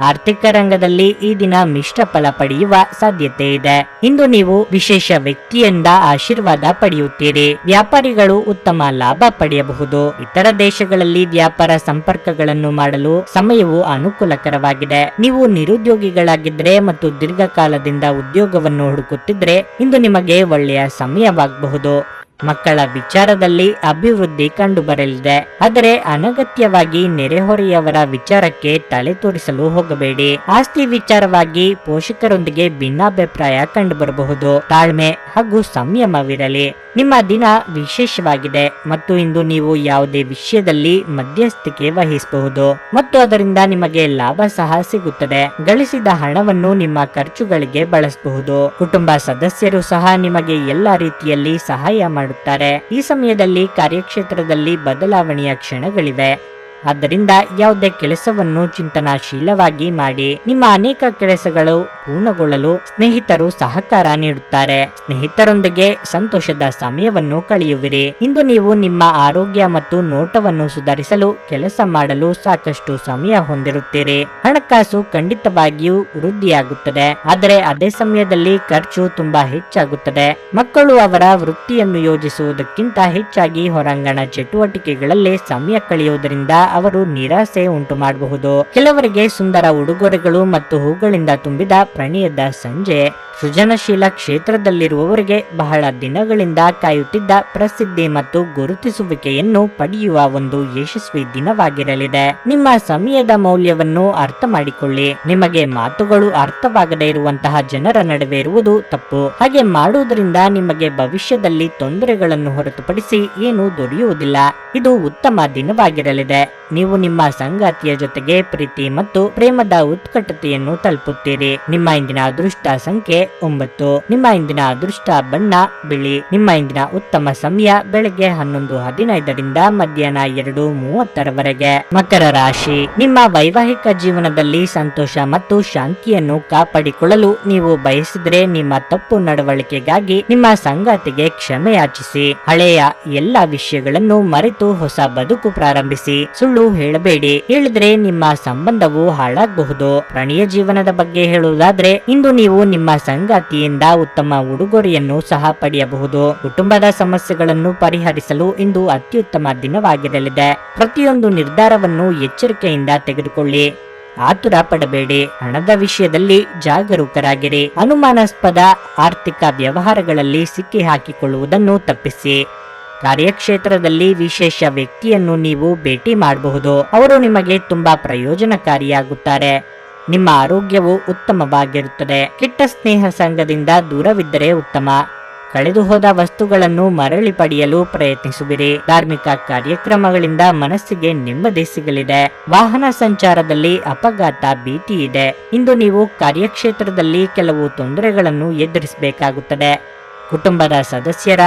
ಆರ್ಥಿಕ ರಂಗದಲ್ಲಿ ಈ ದಿನ ಮಿಶ್ರ ಫಲ ಪಡೆಯುವ ಸಾಧ್ಯತೆ ಇದೆ. ಇಂದು ನೀವು ವಿಶೇಷ ವ್ಯಕ್ತಿಯಿಂದ ಆಶೀರ್ವಾದ ಪಡೆಯುತ್ತೀರಿ. ವ್ಯಾಪಾರಿಗಳು ಉತ್ತಮ ಲಾಭ ಪಡೆಯಬಹುದು. ಇತರ ದೇಶಗಳಲ್ಲಿ ವ್ಯಾಪಾರ ಸಂಪರ್ಕಗಳನ್ನು ಮಾಡಲು ಸಮಯವು ಅನುಕೂಲಕರವಾಗಿದೆ. ನೀವು ನಿರುದ್ಯೋಗಿಗಳಾಗಿದ್ದರೆ ಮತ್ತು ದೀರ್ಘಕಾಲದಿಂದ ಉದ್ಯೋಗವನ್ನು ಹುಡುಕುತ್ತಿದ್ರೆ ಇಂದು ನಿಮಗೆ ಒಳ್ಳೆಯ ಸಮಯವಾಗಬಹುದು. ಮಕ್ಕಳ ವಿಚಾರದಲ್ಲಿ ಅಭಿವೃದ್ಧಿ ಕಂಡುಬರಲಿದೆ. ಆದರೆ ಅನಗತ್ಯವಾಗಿ ನೆರೆಹೊರೆಯವರ ವಿಚಾರಕ್ಕೆ ತಲೆ ತೋರಿಸಲು ಹೋಗಬೇಡಿ. ಆಸ್ತಿ ವಿಚಾರವಾಗಿ ಪೋಷಕರೊಂದಿಗೆ ಭಿನ್ನಾಭಿಪ್ರಾಯ ಕಂಡುಬರಬಹುದು. ತಾಳ್ಮೆ ಹಾಗೂ ಸಂಯಮವಿರಲಿ. ನಿಮ್ಮ ದಿನ ವಿಶೇಷವಾಗಿದೆ ಮತ್ತು ಇಂದು ನೀವು ಯಾವುದೇ ವಿಷಯದಲ್ಲಿ ಮಧ್ಯಸ್ಥಿಕೆ ವಹಿಸಬಹುದು. ಮತ್ತು ಅದರಿಂದ ನಿಮಗೆ ಲಾಭ ಸಹ ಸಿಗುತ್ತದೆ. ಗಳಿಸಿದ ಹಣವನ್ನು ನಿಮ್ಮ ಖರ್ಚುಗಳಿಗೆ ಬಳಸಬಹುದು. ಕುಟುಂಬ ಸದಸ್ಯರು ಸಹ ನಿಮಗೆ ಎಲ್ಲ ರೀತಿಯಲ್ಲಿ ಸಹಾಯ ಮಾಡುತ್ತಾರೆ ಈ ಸಮಯದಲ್ಲಿ ಕಾರ್ಯಕ್ಷೇತ್ರದಲ್ಲಿ ಬದಲಾವಣೆಯ ಕ್ಷಣಗಳಿವೆ. ಆದ್ದರಿಂದ ಯಾವುದೇ ಕೆಲಸವನ್ನು ಚಿಂತನಾಶೀಲವಾಗಿ ಮಾಡಿ ನಿಮ್ಮ ಅನೇಕ ಕೆಲಸಗಳು ಪೂರ್ಣಗೊಳ್ಳಲು ಸ್ನೇಹಿತರು ಸಹಕಾರ ನೀಡುತ್ತಾರೆ. ಸ್ನೇಹಿತರೊಂದಿಗೆ ಸಂತೋಷದ ಸಮಯವನ್ನು ಕಳೆಯುವಿರಿ. ಇಂದು ನೀವು ನಿಮ್ಮ ಆರೋಗ್ಯ ಮತ್ತು ನೋಟವನ್ನು ಸುಧಾರಿಸಲು ಕೆಲಸ ಮಾಡಲು ಸಾಕಷ್ಟು ಸಮಯ ಹೊಂದಿರುತ್ತೀರಿ. ಹಣಕಾಸು ಖಂಡಿತವಾಗಿಯೂ ವೃದ್ಧಿಯಾಗುತ್ತದೆ. ಆದರೆ ಅದೇ ಸಮಯದಲ್ಲಿ ಖರ್ಚು ತುಂಬಾ ಹೆಚ್ಚಾಗುತ್ತದೆ. ಮಕ್ಕಳು ಅವರ ವೃತ್ತಿಯನ್ನು ಯೋಜಿಸುವುದಕ್ಕಿಂತ ಹೆಚ್ಚಾಗಿ ಹೊರಾಂಗಣ ಚಟುವಟಿಕೆಗಳಲ್ಲಿ ಸಮಯ ಕಳೆಯುವುದರಿಂದ ಅವರು ನಿರಾಸೆ ಉಂಟು ಮಾಡಬಹುದು. ಕೆಲವರಿಗೆ ಸುಂದರ ಉಡುಗೊರೆಗಳು ಮತ್ತು ಹೂಗಳಿಂದ ತುಂಬಿದ ಪ್ರಣಯದ ಸಂಜೆ ಸೃಜನಶೀಲ ಕ್ಷೇತ್ರದಲ್ಲಿರುವವರಿಗೆ ಬಹಳ ದಿನಗಳಿಂದ ಕಾಯುತ್ತಿದ್ದ ಪ್ರಸಿದ್ಧಿ ಮತ್ತು ಗುರುತಿಸುವಿಕೆಯನ್ನು ಪಡೆಯುವ ಒಂದು ಯಶಸ್ವಿ ದಿನವಾಗಿರಲಿದೆ. ನಿಮ್ಮ ಸಮಯದ ಮೌಲ್ಯವನ್ನು ಅರ್ಥ ಮಾಡಿಕೊಳ್ಳಿ. ನಿಮಗೆ ಮಾತುಗಳು ಅರ್ಥವಾಗದೇ ಇರುವಂತಹ ಜನರ ನಡುವೆ ಇರುವುದು ತಪ್ಪು. ಹಾಗೆ ಮಾಡುವುದರಿಂದ ನಿಮಗೆ ಭವಿಷ್ಯದಲ್ಲಿ ತೊಂದರೆಗಳನ್ನು ಹೊರತುಪಡಿಸಿ ಏನು ದೊರೆಯುವುದಿಲ್ಲ. ಇದು ಉತ್ತಮ ದಿನವಾಗಿರಲಿದೆ. ನೀವು ನಿಮ್ಮ ಸಂಗಾತಿಯ ಜೊತೆಗೆ ಪ್ರೀತಿ ಮತ್ತು ಪ್ರೇಮದ ಉತ್ಕಟತೆಯನ್ನು ತಲುಪುತ್ತೀರಿ. ನಿಮ್ಮ ಇಂದಿನ ಅದೃಷ್ಟ ಸಂಖ್ಯೆ ಒಂಬತ್ತು. ನಿಮ್ಮ ಇಂದಿನ ಅದೃಷ್ಟ ಬಣ್ಣ, ಬಿಳಿ. ನಿಮ್ಮ ಇಂದಿನ ಉತ್ತಮ ಸಮಯ ಬೆಳಗ್ಗೆ ಹನ್ನೊಂದು ಹದಿನೈದರಿಂದ ಮಧ್ಯಾಹ್ನ ಎರಡು ಮೂವತ್ತರವರೆಗೆ. ಮಕರ ರಾಶಿ. ನಿಮ್ಮ ವೈವಾಹಿಕ ಜೀವನದಲ್ಲಿ ಸಂತೋಷ ಮತ್ತು ಶಾಂತಿಯನ್ನು ಕಾಪಾಡಿಕೊಳ್ಳಲು ನೀವು ಬಯಸಿದ್ರೆ ನಿಮ್ಮ ತಪ್ಪು ನಡವಳಿಕೆಗಾಗಿ ನಿಮ್ಮ ಸಂಗಾತಿಗೆ ಕ್ಷಮೆಯಾಚಿಸಿ ಹಳೆಯ ಎಲ್ಲ ವಿಷಯಗಳನ್ನು ಮರೆತು ಹೊಸ ಬದುಕು ಪ್ರಾರಂಭಿಸಿ. ಸುಳ್ಳು ಹೇಳಬೇಡಿ. ಹೇಳಿದ್ರೆ ನಿಮ್ಮ ಸಂಬಂಧವು ಹಾಳಾಗಬಹುದು. ಪ್ರಣಯ ಜೀವನದ ಬಗ್ಗೆ ಹೇಳುವುದಾದ್ರೆ, ಇಂದು ನೀವು ನಿಮ್ಮ ಸಂಗಾತಿಯಿಂದ ಉತ್ತಮ ಉಡುಗೊರೆಯನ್ನು ಸಹ ಪಡೆಯಬಹುದು. ಕುಟುಂಬದ ಸಮಸ್ಯೆಗಳನ್ನು ಪರಿಹರಿಸಲು ಇಂದು ಅತ್ಯುತ್ತಮ ದಿನವಾಗಿರಲಿದೆ. ಪ್ರತಿಯೊಂದು ನಿರ್ಧಾರವನ್ನು ಎಚ್ಚರಿಕೆಯಿಂದ ತೆಗೆದುಕೊಳ್ಳಿ. ಆತುರ ಪಡಬೇಡಿ. ಹಣದ ವಿಷಯದಲ್ಲಿ ಜಾಗರೂಕರಾಗಿರಿ. ಅನುಮಾನಾಸ್ಪದ ಆರ್ಥಿಕ ವ್ಯವಹಾರಗಳಲ್ಲಿ ಸಿಕ್ಕಿ ಹಾಕಿಕೊಳ್ಳುವುದನ್ನು ತಪ್ಪಿಸಿ. ಕಾರ್ಯಕ್ಷೇತ್ರದಲ್ಲಿ ವಿಶೇಷ ವ್ಯಕ್ತಿಯನ್ನು ನೀವು ಭೇಟಿ ಮಾಡಬಹುದು. ಅವರು ನಿಮಗೆ ತುಂಬಾ ಪ್ರಯೋಜನಕಾರಿಯಾಗುತ್ತಾರೆ. ನಿಮ್ಮ ಆರೋಗ್ಯವು ಉತ್ತಮವಾಗಿರುತ್ತದೆ. ಕೆಟ್ಟ ಸ್ನೇಹ ಸಂಘದಿಂದ ದೂರವಿದ್ದರೆ ಉತ್ತಮ. ಕಳೆದುಹೋದ ವಸ್ತುಗಳನ್ನು ಮರಳಿ ಪಡೆಯಲು ಪ್ರಯತ್ನಿಸುವಿರಿ. ಧಾರ್ಮಿಕ ಕಾರ್ಯಕ್ರಮಗಳಿಂದ ಮನಸ್ಸಿಗೆ ನೆಮ್ಮದಿ ಸಿಗಲಿದೆ. ವಾಹನ ಸಂಚಾರದಲ್ಲಿ ಅಪಘಾತ ಭೀತಿ ಇದೆ ಇಂದು ನೀವು ಕಾರ್ಯಕ್ಷೇತ್ರದಲ್ಲಿ ಕೆಲವು ತೊಂದರೆಗಳನ್ನು ಎದುರಿಸಬೇಕಾಗುತ್ತದೆ. ಕುಟುಂಬದ ಸದಸ್ಯರ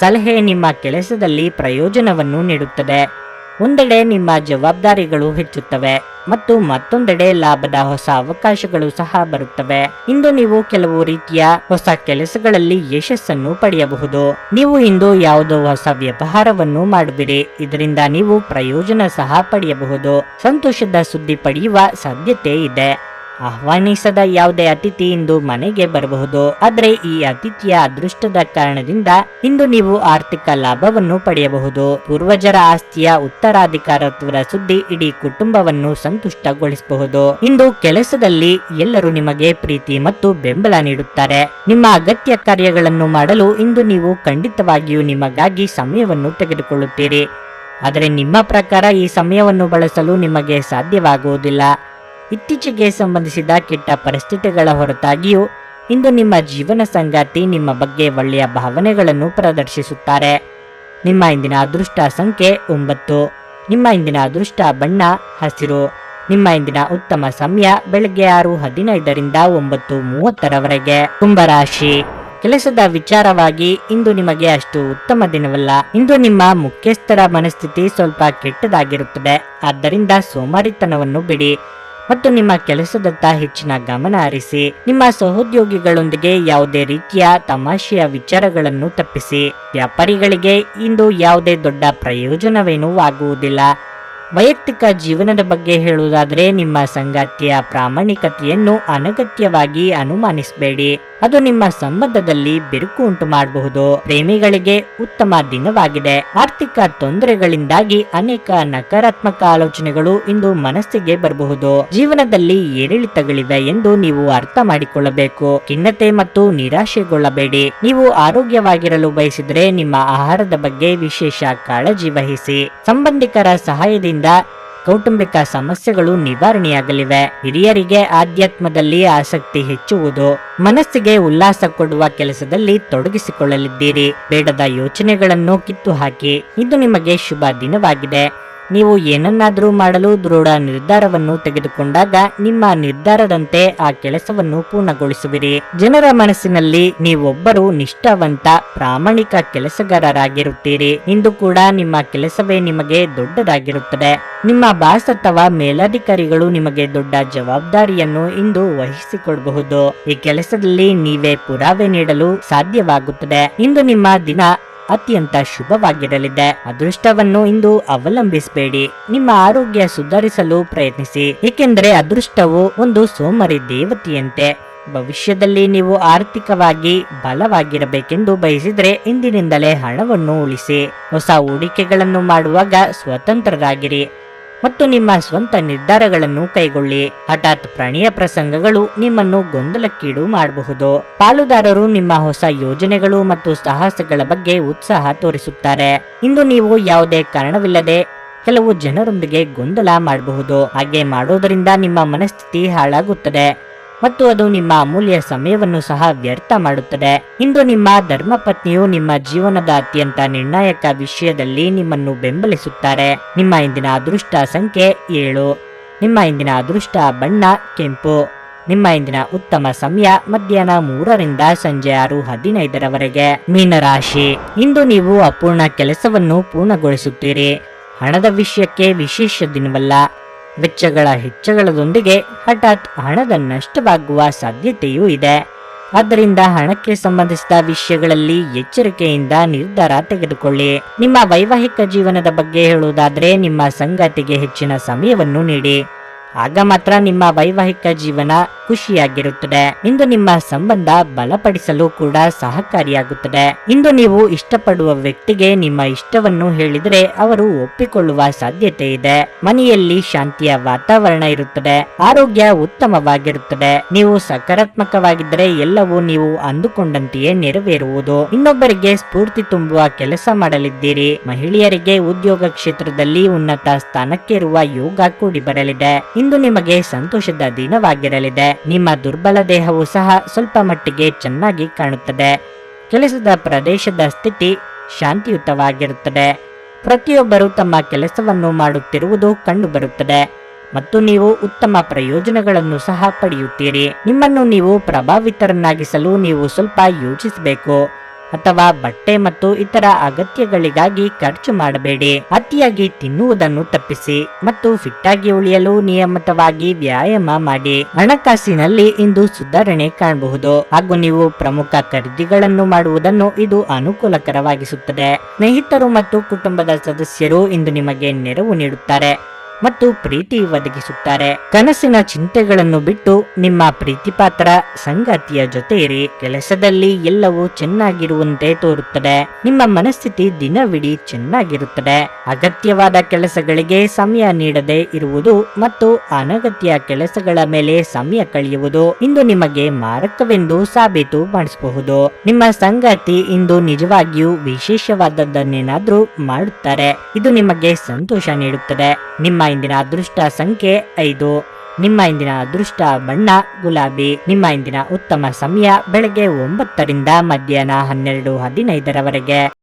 ಸಲಹೆ ನಿಮ್ಮ ಕೆಲಸದಲ್ಲಿ ಪ್ರಯೋಜನವನ್ನು ನೀಡುತ್ತದೆ. ಒಂದೆಡೆ ನಿಮ್ಮ ಜವಾಬ್ದಾರಿಗಳು ಹೆಚ್ಚುತ್ತವೆ ಮತ್ತು ಮತ್ತೊಂದೆಡೆ ಲಾಭದ ಹೊಸ ಅವಕಾಶಗಳು ಸಹ ಬರುತ್ತವೆ. ಇಂದು ನೀವು ಕೆಲವು ರೀತಿಯ ಹೊಸ ಕೆಲಸಗಳಲ್ಲಿ ಯಶಸ್ಸನ್ನು ಪಡೆಯಬಹುದು. ನೀವು ಇಂದು ಯಾವುದೋ ಹೊಸ ವ್ಯವಹಾರವನ್ನು ಮಾಡುವಿರಿ. ಇದರಿಂದ ನೀವು ಪ್ರಯೋಜನ ಸಹ ಪಡೆಯಬಹುದು. ಸಂತೋಷದ ಸುದ್ದಿ ಪಡೆಯುವ ಸಾಧ್ಯತೆ ಇದೆ. ಆಹ್ವಾನಿಸದ ಯಾವುದೇ ಅತಿಥಿ ಇಂದು ಮನೆಗೆ ಬರಬಹುದು. ಆದರೆ ಈ ಅತಿಥಿಯ ಅದೃಷ್ಟದ ಕಾರಣದಿಂದ ಇಂದು ನೀವು ಆರ್ಥಿಕ ಲಾಭವನ್ನು ಪಡೆಯಬಹುದು. ಪೂರ್ವಜರ ಆಸ್ತಿಯ ಉತ್ತರಾಧಿಕಾರತ್ವದ ಸುದ್ದಿ ಇಡೀ ಕುಟುಂಬವನ್ನು ಸಂತುಷ್ಟಗೊಳಿಸಬಹುದು. ಇಂದು ಕೆಲಸದಲ್ಲಿ ಎಲ್ಲರೂ ನಿಮಗೆ ಪ್ರೀತಿ ಮತ್ತು ಬೆಂಬಲ ನೀಡುತ್ತಾರೆ. ನಿಮ್ಮ ಅಗತ್ಯ ಕಾರ್ಯಗಳನ್ನು ಮಾಡಲು ಇಂದು ನೀವು ಖಂಡಿತವಾಗಿಯೂ ನಿಮಗಾಗಿ ಸಮಯವನ್ನು ತೆಗೆದುಕೊಳ್ಳುತ್ತೀರಿ. ಆದರೆ ನಿಮ್ಮ ಪ್ರಕಾರ ಈ ಸಮಯವನ್ನು ಬಳಸಲು ನಿಮಗೆ ಸಾಧ್ಯವಾಗುವುದಿಲ್ಲ. ಇತ್ತೀಚೆಗೆ ಸಂಬಂಧಿಸಿದ ಕೆಟ್ಟ ಪರಿಸ್ಥಿತಿಗಳ ಹೊರತಾಗಿಯೂ ಇಂದು ನಿಮ್ಮ ಜೀವನ ಸಂಗಾತಿ ನಿಮ್ಮ ಬಗ್ಗೆ ಒಳ್ಳೆಯ ಭಾವನೆಗಳನ್ನು ಪ್ರದರ್ಶಿಸುತ್ತಾರೆ. ನಿಮ್ಮ ಇಂದಿನ ಅದೃಷ್ಟ ಸಂಖ್ಯೆ ಒಂಬತ್ತು. ನಿಮ್ಮ ಇಂದಿನ ಅದೃಷ್ಟ ಬಣ್ಣ ಹಸಿರು. ನಿಮ್ಮ ಇಂದಿನ ಉತ್ತಮ ಸಮಯ ಬೆಳಗ್ಗೆ ಆರು ಹದಿನೈದರಿಂದ ಒಂಬತ್ತು ಮೂವತ್ತರವರೆಗೆ. ಕುಂಭರಾಶಿ. ಕೆಲಸದ ವಿಚಾರವಾಗಿ ಇಂದು ನಿಮಗೆ ಅಷ್ಟು ಉತ್ತಮ ದಿನವಲ್ಲ. ಇಂದು ನಿಮ್ಮ ಮುಖ್ಯಸ್ಥರ ಮನಸ್ಥಿತಿ ಸ್ವಲ್ಪ ಕೆಟ್ಟದಾಗಿರುತ್ತದೆ. ಆದ್ದರಿಂದ ಸೋಮಾರಿತನವನ್ನು ಬಿಡಿ. ಮತ್ತು ನಿಮ್ಮ ಕೆಲಸದತ್ತ ಹೆಚ್ಚಿನ ಗಮನ ಹರಿಸಿ, ನಿಮ್ಮ ಸಹೋದ್ಯೋಗಿಗಳೊಂದಿಗೆ ಯಾವುದೇ ರೀತಿಯ ತಮಾಷೆಯ ವಿಚಾರಗಳನ್ನು ತಪ್ಪಿಸಿ, ವ್ಯಾಪಾರಿಗಳಿಗೆ ಇಂದು ಯಾವುದೇ ದೊಡ್ಡ ಪ್ರಯೋಜನವೇನೂ ಆಗುವುದಿಲ್ಲ. ವೈಯಕ್ತಿಕ ಜೀವನದ ಬಗ್ಗೆ ಹೇಳುವುದಾದರೆ ನಿಮ್ಮ ಸಂಗಾತಿಯ ಪ್ರಾಮಾಣಿಕತೆಯನ್ನು ಅನಗತ್ಯವಾಗಿ ಅನುಮಾನಿಸಬೇಡಿ. ಅದು ನಿಮ್ಮ ಸಂಬಂಧದಲ್ಲಿ ಬಿರುಕು ಉಂಟು ಮಾಡಬಹುದು. ಪ್ರೇಮಿಗಳಿಗೆ ಉತ್ತಮ ದಿನವಾಗಿದೆ. ಆರ್ಥಿಕ ತೊಂದರೆಗಳಿಂದಾಗಿ ಅನೇಕ ನಕಾರಾತ್ಮಕ ಆಲೋಚನೆಗಳು ಇಂದು ಮನಸ್ಸಿಗೆ ಬರಬಹುದು. ಜೀವನದಲ್ಲಿ ಏರಿಳಿತಗಳಿವೆ ಎಂದು ನೀವು ಅರ್ಥ ಮಾಡಿಕೊಳ್ಳಬೇಕು. ಖಿನ್ನತೆ ಮತ್ತು ನಿರಾಶೆಗೊಳ್ಳಬೇಡಿ. ನೀವು ಆರೋಗ್ಯವಾಗಿರಲು ಬಯಸಿದರೆ ನಿಮ್ಮ ಆಹಾರದ ಬಗ್ಗೆ ವಿಶೇಷ ಕಾಳಜಿ ವಹಿಸಿ. ಸಂಬಂಧಿಕರ ಸಹಾಯದಿಂದ ಕೌಟುಂಬಿಕ ಸಮಸ್ಯೆಗಳು ನಿವಾರಣೆಯಾಗಲಿವೆ. ಹಿರಿಯರಿಗೆ ಆಧ್ಯಾತ್ಮದಲ್ಲಿ ಆಸಕ್ತಿ ಹೆಚ್ಚುವುದು, ಮನಸ್ಸಿಗೆ ಉಲ್ಲಾಸ ಕೊಡುವ ಕೆಲಸದಲ್ಲಿ ತೊಡಗಿಸಿಕೊಳ್ಳಲಿದ್ದೀರಿ. ಬೇಡದ ಯೋಚನೆಗಳನ್ನು ಕಿತ್ತು ಹಾಕಿ ಇದು ನಿಮಗೆ ಶುಭ ದಿನವಾಗಿದೆ. ನೀವು ಏನನ್ನಾದರೂ ಮಾಡಲು ದೃಢ ನಿರ್ಧಾರವನ್ನು ತೆಗೆದುಕೊಂಡಾಗ ನಿಮ್ಮ ನಿರ್ಧಾರದಂತೆ ಆ ಕೆಲಸವನ್ನು ಪೂರ್ಣಗೊಳಿಸುವಿರಿ. ಜನರ ಮನಸ್ಸಿನಲ್ಲಿ ನೀವೊಬ್ಬರು ನಿಷ್ಠಾವಂತ, ಪ್ರಾಮಾಣಿಕ ಕೆಲಸಗಾರರಾಗಿರುತ್ತೀರಿ. ಇಂದು ಕೂಡ ನಿಮ್ಮ ಕೆಲಸವೇ ನಿಮಗೆ ದೊಡ್ಡದಾಗಿರುತ್ತದೆ. ನಿಮ್ಮ ಬಾಸ್ ಅಥವಾ ಮೇಲಧಿಕಾರಿಗಳು ನಿಮಗೆ ದೊಡ್ಡ ಜವಾಬ್ದಾರಿಯನ್ನು ಇಂದು ವಹಿಸಿಕೊಡಬಹುದು. ಈ ಕೆಲಸದಲ್ಲಿ ನೀವೇ ಪುರಾವೆ ನೀಡಲು ಸಾಧ್ಯವಾಗುತ್ತದೆ. ಇಂದು ನಿಮ್ಮ ದಿನ ಅತ್ಯಂತ ಶುಭವಾಗಿರಲಿದೆ. ಅದೃಷ್ಟವನ್ನು ಇಂದು ಅವಲಂಬಿಸಬೇಡಿ. ನಿಮ್ಮ ಆರೋಗ್ಯ ಸುಧಾರಿಸಲು ಪ್ರಯತ್ನಿಸಿ. ಏಕೆಂದರೆ ಅದೃಷ್ಟವು ಒಂದು ಸೋಮರಿ ದೇವತೆಯಂತೆ. ಭವಿಷ್ಯದಲ್ಲಿ ನೀವು ಆರ್ಥಿಕವಾಗಿ ಬಲವಾಗಿರಬೇಕೆಂದು ಬಯಸಿದರೆ ಇಂದಿನಿಂದಲೇ ಹಣವನ್ನು ಉಳಿಸಿ. ಹೊಸ ಹೂಡಿಕೆಗಳನ್ನು ಮಾಡುವಾಗ ಸ್ವತಂತ್ರರಾಗಿರಿ. ಮತ್ತು ನಿಮ್ಮ ಸ್ವಂತ ನಿರ್ಧಾರಗಳನ್ನು ಕೈಗೊಳ್ಳಿ. ಹಠಾತ್ ಪ್ರಾಣಿಯ ಪ್ರಸಂಗಗಳು ನಿಮ್ಮನ್ನು ಗೊಂದಲಕ್ಕೀಡು ಮಾಡಬಹುದು. ಪಾಲುದಾರರು ನಿಮ್ಮ ಹೊಸ ಯೋಜನೆಗಳು ಮತ್ತು ಸಾಹಸಗಳ ಬಗ್ಗೆ ಉತ್ಸಾಹ ತೋರಿಸುತ್ತಾರೆ. ಇಂದು ನೀವು ಯಾವುದೇ ಕಾರಣವಿಲ್ಲದೆ ಕೆಲವು ಜನರೊಂದಿಗೆ ಗೊಂದಲ ಮಾಡಬಹುದು. ಹಾಗೆ ಮಾಡೋದರಿಂದ ನಿಮ್ಮ ಮನಸ್ಥಿತಿ ಹಾಳಾಗುತ್ತದೆ. ಮತ್ತು ಅದು ನಿಮ್ಮ ಅಮೂಲ್ಯ ಸಮಯವನ್ನು ಸಹ ವ್ಯರ್ಥ ಮಾಡುತ್ತದೆ. ಇಂದು ನಿಮ್ಮ ಧರ್ಮಪತ್ನಿಯು ನಿಮ್ಮ ಜೀವನದ ಅತ್ಯಂತ ನಿರ್ಣಾಯಕ ವಿಷಯದಲ್ಲಿ ನಿಮ್ಮನ್ನು ಬೆಂಬಲಿಸುತ್ತಾರೆ. ನಿಮ್ಮ ಇಂದಿನ ಅದೃಷ್ಟ ಸಂಖ್ಯೆ ಏಳು. ನಿಮ್ಮ ಇಂದಿನ ಅದೃಷ್ಟ ಬಣ್ಣ, ಕೆಂಪು. ನಿಮ್ಮ ಇಂದಿನ ಉತ್ತಮ ಸಮಯ ಮಧ್ಯಾಹ್ನ ಮೂರರಿಂದ ಸಂಜೆ ಆರು ಹದಿನೈದರವರೆಗೆ. ಮೀನರಾಶಿ. ಇಂದು ನೀವು ಅಪೂರ್ಣ ಕೆಲಸವನ್ನು ಪೂರ್ಣಗೊಳಿಸುತ್ತೀರಿ. ಹಣದ ವಿಷಯಕ್ಕೆ ವಿಶೇಷ ದಿನವಲ್ಲ. ವೆಚ್ಚಗಳ ಹೆಚ್ಚಳದೊಂದಿಗೆ ಹಠಾತ್ ಹಣದ ನಷ್ಟವಾಗುವ ಸಾಧ್ಯತೆಯೂ ಇದೆ. ಆದ್ದರಿಂದ ಹಣಕ್ಕೆ ಸಂಬಂಧಿಸಿದ ವಿಷಯಗಳಲ್ಲಿ ಎಚ್ಚರಿಕೆಯಿಂದ ನಿರ್ಧಾರ ತೆಗೆದುಕೊಳ್ಳಿ. ನಿಮ್ಮ ವೈವಾಹಿಕ ಜೀವನದ ಬಗ್ಗೆ ಹೇಳುವುದಾದರೆ ನಿಮ್ಮ ಸಂಗಾತಿಗೆ ಹೆಚ್ಚಿನ ಸಮಯವನ್ನು ನೀಡಿ. ಆಗ ಮಾತ್ರ ನಿಮ್ಮ ವೈವಾಹಿಕ ಜೀವನ ಖುಷಿಯಾಗಿರುತ್ತದೆ. ಇಂದು ನಿಮ್ಮ ಸಂಬಂಧ ಬಲಪಡಿಸಲು ಕೂಡ ಸಹಕಾರಿಯಾಗುತ್ತದೆ. ಇಂದು ನೀವು ಇಷ್ಟಪಡುವ ವ್ಯಕ್ತಿಗೆ ನಿಮ್ಮ ಇಷ್ಟವನ್ನು ಹೇಳಿದರೆ ಅವರು ಒಪ್ಪಿಕೊಳ್ಳುವ ಸಾಧ್ಯತೆ ಇದೆ. ಮನೆಯಲ್ಲಿ ಶಾಂತಿಯ ವಾತಾವರಣ ಇರುತ್ತದೆ. ಆರೋಗ್ಯ ಉತ್ತಮವಾಗಿರುತ್ತದೆ. ನೀವು ಸಕಾರಾತ್ಮಕವಾಗಿದ್ದರೆ ಎಲ್ಲವೂ ನೀವು ಅಂದುಕೊಂಡಂತೆಯೇ ನೆರವೇರುವುದು. ಇನ್ನೊಬ್ಬರಿಗೆ ಸ್ಫೂರ್ತಿ ತುಂಬುವ ಕೆಲಸ ಮಾಡಲಿದ್ದೀರಿ. ಮಹಿಳೆಯರಿಗೆ ಉದ್ಯೋಗ ಕ್ಷೇತ್ರದಲ್ಲಿ ಉನ್ನತ ಸ್ಥಾನಕ್ಕೇರುವ ಯೋಗ ಕೂಡಿ ಬರಲಿದೆ ಇಂದು ನಿಮಗೆ ಸಂತೋಷದ ದಿನವಾಗಿರಲಿದೆ. ನಿಮ್ಮ ದುರ್ಬಲ ದೇಹವು ಸಹ ಸ್ವಲ್ಪ ಮಟ್ಟಿಗೆ ಚೆನ್ನಾಗಿ ಕಾಣುತ್ತದೆ. ಕೆಲಸದ ಪ್ರದೇಶದ ಸ್ಥಿತಿ ಶಾಂತಿಯುತವಾಗಿರುತ್ತದೆ. ಪ್ರತಿಯೊಬ್ಬರು ತಮ್ಮ ಕೆಲಸವನ್ನು ಮಾಡುತ್ತಿರುವುದು ಕಂಡುಬರುತ್ತದೆ. ಮತ್ತು ನೀವು ಉತ್ತಮ ಪ್ರಯೋಜನಗಳನ್ನು ಸಹ ಪಡೆಯುತ್ತೀರಿ. ನಿಮ್ಮನ್ನು ನೀವು ಪ್ರಭಾವಿತರನ್ನಾಗಿಸಲು ನೀವು ಸ್ವಲ್ಪ ಯೋಚಿಸಬೇಕು. ಅಥವಾ ಬಟ್ಟೆ ಮತ್ತು ಇತರ ಅಗತ್ಯಗಳಿಗಾಗಿ ಖರ್ಚು ಮಾಡಬೇಡಿ. ಅತಿಯಾಗಿ ತಿನ್ನುವುದನ್ನು ತಪ್ಪಿಸಿ ಮತ್ತು ಫಿಟ್ ಆಗಿ ಉಳಿಯಲು ನಿಯಮಿತವಾಗಿ ವ್ಯಾಯಾಮ ಮಾಡಿ. ಹಣಕಾಸಿನಲ್ಲಿ ಇಂದು ಸುಧಾರಣೆ ಕಾಣಬಹುದು. ಹಾಗೂ ನೀವು ಪ್ರಮುಖ ಖರೀದಿಗಳನ್ನು ಮಾಡುವುದನ್ನು ಇದು ಅನುಕೂಲಕರವಾಗಿಸುತ್ತದೆ. ಸ್ನೇಹಿತರು ಮತ್ತು ಕುಟುಂಬದ ಸದಸ್ಯರು ಇಂದು ನಿಮಗೆ ನೆರವು ನೀಡುತ್ತಾರೆ. ಮತ್ತು ಪ್ರೀತಿ ಒದಗಿಸುತ್ತಾರೆ. ಕನಸಿನ ಚಿಂತೆಗಳನ್ನು ಬಿಟ್ಟು ನಿಮ್ಮ ಪ್ರೀತಿಪಾತ್ರ ಸಂಗಾತಿಯ ಜೊತೆ ಇರಿ ಕೆಲಸದಲ್ಲಿ ಎಲ್ಲವೂ ಚೆನ್ನಾಗಿರುವಂತೆ ತೋರುತ್ತದೆ. ನಿಮ್ಮ ಮನಸ್ಥಿತಿ ದಿನವಿಡೀ ಚೆನ್ನಾಗಿರುತ್ತದೆ. ಅಗತ್ಯವಾದ ಕೆಲಸಗಳಿಗೆ ಸಮಯ ನೀಡದೆ ಇರುವುದು ಮತ್ತು ಅನಗತ್ಯ ಕೆಲಸಗಳ ಮೇಲೆ ಸಮಯ ಕಳೆಯುವುದು ಇಂದು ನಿಮಗೆ ಮಾರಕವೆಂದು ಸಾಬೀತು ಮಾಡಿಸಬಹುದು. ನಿಮ್ಮ ಸಂಗಾತಿ ಇಂದು ನಿಜವಾಗಿಯೂ ವಿಶೇಷವಾದದ್ದನ್ನೇನಾದ್ರೂ ಮಾಡುತ್ತಾರೆ. ಇದು ನಿಮಗೆ ಸಂತೋಷ ನೀಡುತ್ತದೆ. ನಿಮ್ಮ ಇಂದಿನ ಅದೃಷ್ಟ ಸಂಖ್ಯೆ ಐದು. ನಿಮ್ಮ ಇಂದಿನ ಅದೃಷ್ಟ ಬಣ್ಣ ಗುಲಾಬಿ. ನಿಮ್ಮ ಇಂದಿನ ಉತ್ತಮ ಸಮಯ ಬೆಳಗ್ಗೆ ಒಂಬತ್ತರಿಂದ ಮಧ್ಯಾಹ್ನ ಹನ್ನೆರಡು ಹದಿನೈದರವರೆಗೆ.